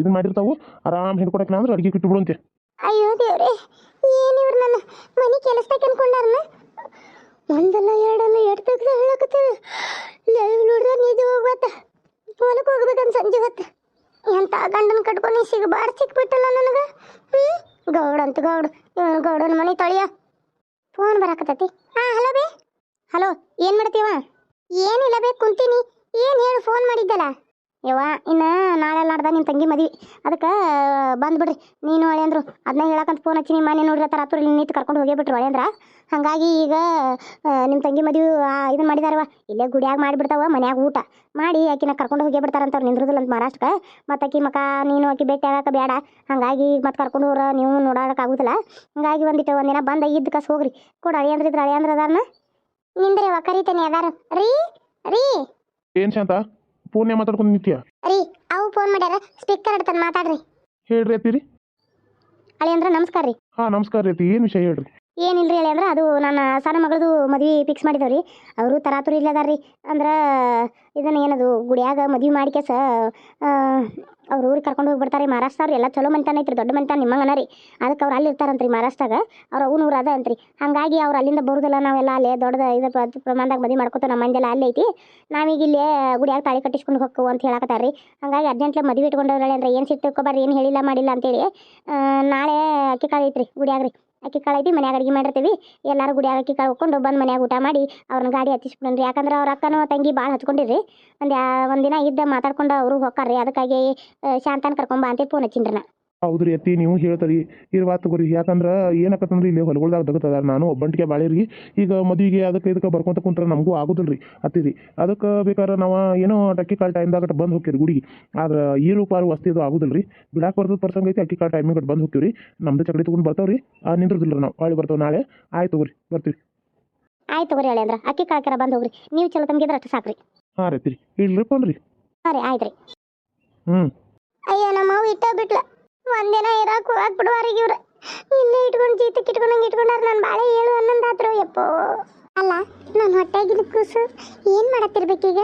ಇದನ್ನ ಮಾಡಿರ್ತಾವು. ಆರಾಮ್ ಹಿಡ್ಕೊಡಕ್ಕೆ ಅಂದ್ರೆ ಅಡಿಗೆ ಕಿಟ್ಟು ಬಿಡು ಅಂತೆ ಅಯ್ಯೋ ದೇವ್ರೆ. ಏನು ಇವ್ರು ನನ್ನ ಮನೆ ಕೆಲಸದಾಗ ಅನ್ಕೊಂಡಾರನ? ಒಂದಲ್ಲ ಎರಡಲ್ಲ ಎರಡು ತೆಗ್ದು ಹೇಳಕತ್ತಾರ. ಲೈವ್ ನೋಡ್ದ ನಿಧಿ ಹೋಗ್ಬತ್ತ ಹೊಲಕ್ಕೆ ಹೋಗ್ಬೇಕಂತ ಸಂಜೆ ಹೊತ್ತು. ಎಂತ ಗಂಡನ ಕಟ್ಕೊಂಡು ಸಿಗಬಾರ್ದು ಸಿಕ್ಬಿಟ್ಟಲ್ಲ ನನಗೆ? ಹ್ಞೂ ಗೌಡ ಅಂತ ಗೌಡ. ಗೌಡನ ಮನೆ ತಳಿಯ. ಫೋನ್ ಬರಾಕತ್ತೈತಿ. ಹಾಂ, ಹಲೋ ಬೇ. ಹಲೋ, ಏನು ಮಾಡ್ತೀವ? ಏನಿಲ್ಲ ಬೇ, ಕುಂತೀನಿ. ಏನು ಹೇಳು ಫೋನ್ ಮಾಡಿದ್ದಲ್ಲ? ಯವ್ವ, ಇನ್ನು ನಾಳೆ ನಾಡ್ದ ನಿಮ್ಮ ತಂಗಿ ಮದ್ವಿ. ಅದಕ್ಕೆ ಬಂದ್ಬಿಡ್ರಿ ನೀನು ಹೊಳೆ ಅಂದ್ರು. ಅದನ್ನ ಹೇಳಕ್ಕಂತ ಫೋನ್ ಹಚ್ಚಿ, ನಿಮ್ಮ ಮನೆ ನೋಡ್ರಿ ತರ ಹತ್ರ ನಿಂತು ಕರ್ಕೊಂಡು ಹೋಗೇ ಬಿಟ್ರು ಹೊಳೆ ಅಂದ್ರ. ಹಾಗಾಗಿ ಈಗ ನಿಮ್ಮ ತಂಗಿ ಮದುವೆ ಇದನ್ನ ಮಾಡಿದಾರವ ಇಲ್ಲೇ ಗುಡಿಯಾಗ ಮಾಡಿಬಿಡ್ತಾವ ಮನ್ಯಾಗ ಊಟ. ಮಾಡಿ ಆಕಿನ ಕರ್ಕೊಂಡು ಹೋಗೇ ಬಿಡ್ತಾರಂತವ್ರು ನಿಂದ್ರದಿಲ್ಲ ಅಂತ ಮಹಾರಾಷ್ಟ್ರಕ್ಕೆ. ಮತ್ತು ಆಕಿ, ಮಕ, ನೀನು ಆಕಿ ಭೇಟಿ ಆಗಕ್ಕೆ ಬೇಡ ಹಾಗಾಗಿ ಮತ್ತೆ ಕರ್ಕೊಂಡು ಹೋಗ್ರ, ನೀವು ನೋಡೋಕೆ ಆಗುದಿಲ್ಲ. ಹಾಗಾಗಿ ಒಂದಿಟ್ಟು ಒಂದಿನ ಬಂದ ಇದ್ದ ಕಸ ಹೋಗ್ರಿ. ಕೊಡು ಅಳಿ ಇದ್ರ ಇದ್ರೆ ಅಳಿ ಅಂದ್ರೆ ಅದಾರನ. ನಿಂದ್ರಿ ಕರಿತೇನೆ ಅದಾರ. ರೀ ರೀ. ಏನು ಶಾಂತ? ಫೋನ್ನೇ ಮಾತಾಡ್ಕೊಂಡು ನಿಂತೀಯ? ರೀ ಅವು ಫೋನ್ ಮಾಡ್ಯಾರ ಸ್ಪೀಕರ್ ಇಡ್ತಾನೆ ಮಾತಾಡ್ರಿ. ಹೇಳ್ರಿ ಅತ್ತೀರಿ. ಅಳಿ ಅಂದ್ರೆ ನಮಸ್ಕಾರ ರೀ ಹಾಂ ನಮಸ್ಕಾರ ರೀ ಅತ್ತಿ ಏನು ವಿಷಯ ಹೇಳ್ರಿ? ಏನಿಲ್ರಿ ರೀ ಅಂದ್ರೆ ಅದು ನನ್ನ ಸಣ್ಣ ಮಗಳದು ಮದ್ವೆ ಫಿಕ್ಸ್ ಮಾಡಿದವ್ರಿ. ಅವರು ತರಾತುರಿ ಇಲ್ಲ ಅದಾರ ಇದನ್ನು ಏನದು ಗುಡಿಯಾಗ ಮದ್ವೆ ಮಾಡಿ ಕೆಸ ಅವ್ರ ಊರಿಗೆ ಕರ್ಕೊಂಡು ಹೋಗ್ಬಿಡ್ತಾರೆ ಮಹಾರಾಷ್ಟ್ರ ಎಲ್ಲ ಚಲೋ ಮನ್ತಾನ ಐತ್ರಿ, ದೊಡ್ಡ ಮನಿತಾನ ನಿಮ್ಮಂಗನ ರೀ. ಅದಕ್ಕೆ ಅವ್ರು ಅಲ್ಲಿ ಇರ್ತಾರಂತ್ರಿ ಮಹಾರಾಷ್ಟ್ರಾಗ ಅವ್ರ ಅವ್ನ ಊರು ಅಂತ ರೀ ಹಾಗಾಗಿ ಅವ್ರು ಅಲ್ಲಿಂದ ಬರುದಿಲ್ಲ, ನಾವೆಲ್ಲ ಅಲ್ಲೇ ದೊಡ್ಡದ ಇದು ಪ್ರ- ಪ್ರಮಾಣದಾಗ ಮದುವೆ ಮಾಡ್ಕೊತ ನಮ್ಮ ಮಂದೆಲ್ಲ ಅಲ್ಲೇ ಐತಿ. ನಾವೀಗ ಇಲ್ಲೇ ಗುಡಿಯಾಗ ತಾಳಿ ಕಟ್ಟಿಸ್ಕೊಂಡು ಹೋಗ್ಕೋ ಅಂತ ಹೇಳಕತ್ತಾರ ರೀ ಹಾಗಾಗಿ ಅರ್ಜೆಂಟ್ಲೆ ಮದ್ವೆ ಅಂದ್ರೆ ಏನು ಸಿಟ್ಟು ತಿಳ್ಕೊಬಾರ್ರಿ ಏನು ಹೇಳಿಲ್ಲ, ಮಾಡಿಲ್ಲ ಅಂತೇಳಿ. ನಾಳೆ ಅಕ್ಕಿ ಕಾಳು ಐತ್ರಿ ಗುಡಿಯಾಗ ರೀ ಅಕ್ಕಿ ಕಾಳು ಐತಿ ಮನ್ಯಾಗ ಅಡುಗೆ ಮಾಡಿರ್ತೀವಿ. ಎಲ್ಲರೂ ಗುಡಿಯಾಗ ಅಕ್ಕಿ ಕಾಳು ಹೊಕ್ಕೊಂಡು ಬಂದು ಮನ್ಯಾಗ ಊಟ ಮಾಡಿ ಅವ್ರನ್ನ ಗಾಡಿ ಹತ್ತಿಸ್ಬಿಡ್ರಿ ಯಾಕಂದ್ರೆ ಅವ್ರ ಅಕ್ಕನೂ ತಂಗಿ ಭಾಳ ಹಚ್ಕೊಂಡಿರಿ ಒಂದು ಒಂದಿನ ಇದ್ದ ಮಾತಾಡ್ಕೊಂಡು ಅವರು ರೀ ಅದಕ್ಕಾಗಿ ಶಾಂತನ ಕರ್ಕೊಂಬ ಅಂತ ಫೋನ್ ಹಚ್ಚಿನ್ರಿ ನಾ. ಹೌದ್ರಿ ಅತ್ತಿ ನೀವು ಹೇಳ್ತರಿ ಇರ್ವಾ ತಗೋರಿ. ಯಾಕಂದ್ರೆ ಏನಾಕತ್ತಂದ್ರೆ ಇಲ್ಲಿ ಹೊಲಗೊಳ್ದಾಗ ದಗತದಾರ ನಾನು ಒಬ್ಬಂಟಿಗೆ ಬಾಳಿರಿ ಈಗ ಮದುವೆಗೆ ಅದಕ್ಕೆ ಇದಕ್ಕೆ ಬರ್ಕೊಂತ ಕುಂತ್ರ ನಮಗೂ ಆಗೋದಿಲ್ಲ ರೀ. ಅತ್ತಿರಿ ಅದಕ್ಕೆ ಬೇಕಾದ್ರೆ ನಾವು ಏನೋ ಅಕ್ಕಿ ಕಾಲ ಟೈಮ್ದಾಗ ಬಂದು ಹೋಗ್ತೀರಿ ಗುಡಿಗೆ. ಆದ್ರೆ ಈ ರೂಪಾರು ವಸ್ತಿ ಇದು ಆಗೋದಿಲ್ಲ ರೀ ಬಿಡಾಕ್ ಬರ್ತದ ಪರ್ಸಂಗ್ ಐತಿ ಅಕ್ಕಿ ಕಾಳು ಟೈಮಿಗೆ ಬಂದು ಹೋಗ್ತೀವಿ ನಮ್ದು ಚಕಡಿ ತಗೊಂಡು ಬರ್ತಾವ್ರಿ. ಆ ನಿಂದ್ರದಿಲ್ಲ ನಾವು. ಹೊಳ್ಳಿ ಬರ್ತಾವೆ ನಾಳೆ. ಆಯ್ತು ತಗೋರಿ ಬರ್ತೀವಿ. ಆಯ್ತು ತಗೋರಿ ಹೇಳಿ ಅಂದ್ರೆ. ಅಕ್ಕಿ ಕಾಳಕರ ಬಂದು ಹೋಗ್ರಿ. ನೀವು ಚಲೋ ತಮ್ಗಿದ್ರೆ ಅಷ್ಟು ಸಾಕ್ರಿ. ಹಾಂ ರೀ ಇಲ್ರಿ ಫೋನ್ ರೀ ಹಾಂ ರೀ ಆಯ್ತು ರೀ. ಹ್ಞೂ ಅಯ್ಯೋ ನಮ್ಮ ಇಟ್ಟ ಬಿಟ್ಲ. ಒಂದಿನ ಇರಾಕ್ ಹೋಗಾಕ್ ಬಿಡುವಾರಿಗೆ ಇವ್ರು. ಇಲ್ಲೇ ಇಟ್ಕೊಂಡು ಜೀತಕ್ಕೆ ಇಟ್ಕೊಂಡಂಗೆ ಇಟ್ಕೊಂಡಾರ ನಾನು ಬಾಳೆ ಹೇಳು ಅನ್ನಂದಾದ್ರು ಯಪ್ಪೋ. ಅಲ್ಲ ನನ್ನ ಹೊಟ್ಟೆಗಿನ ಕೂಸು ಏನು ಮಾಡತ್ತಿರ್ಬೇಕೀಗ?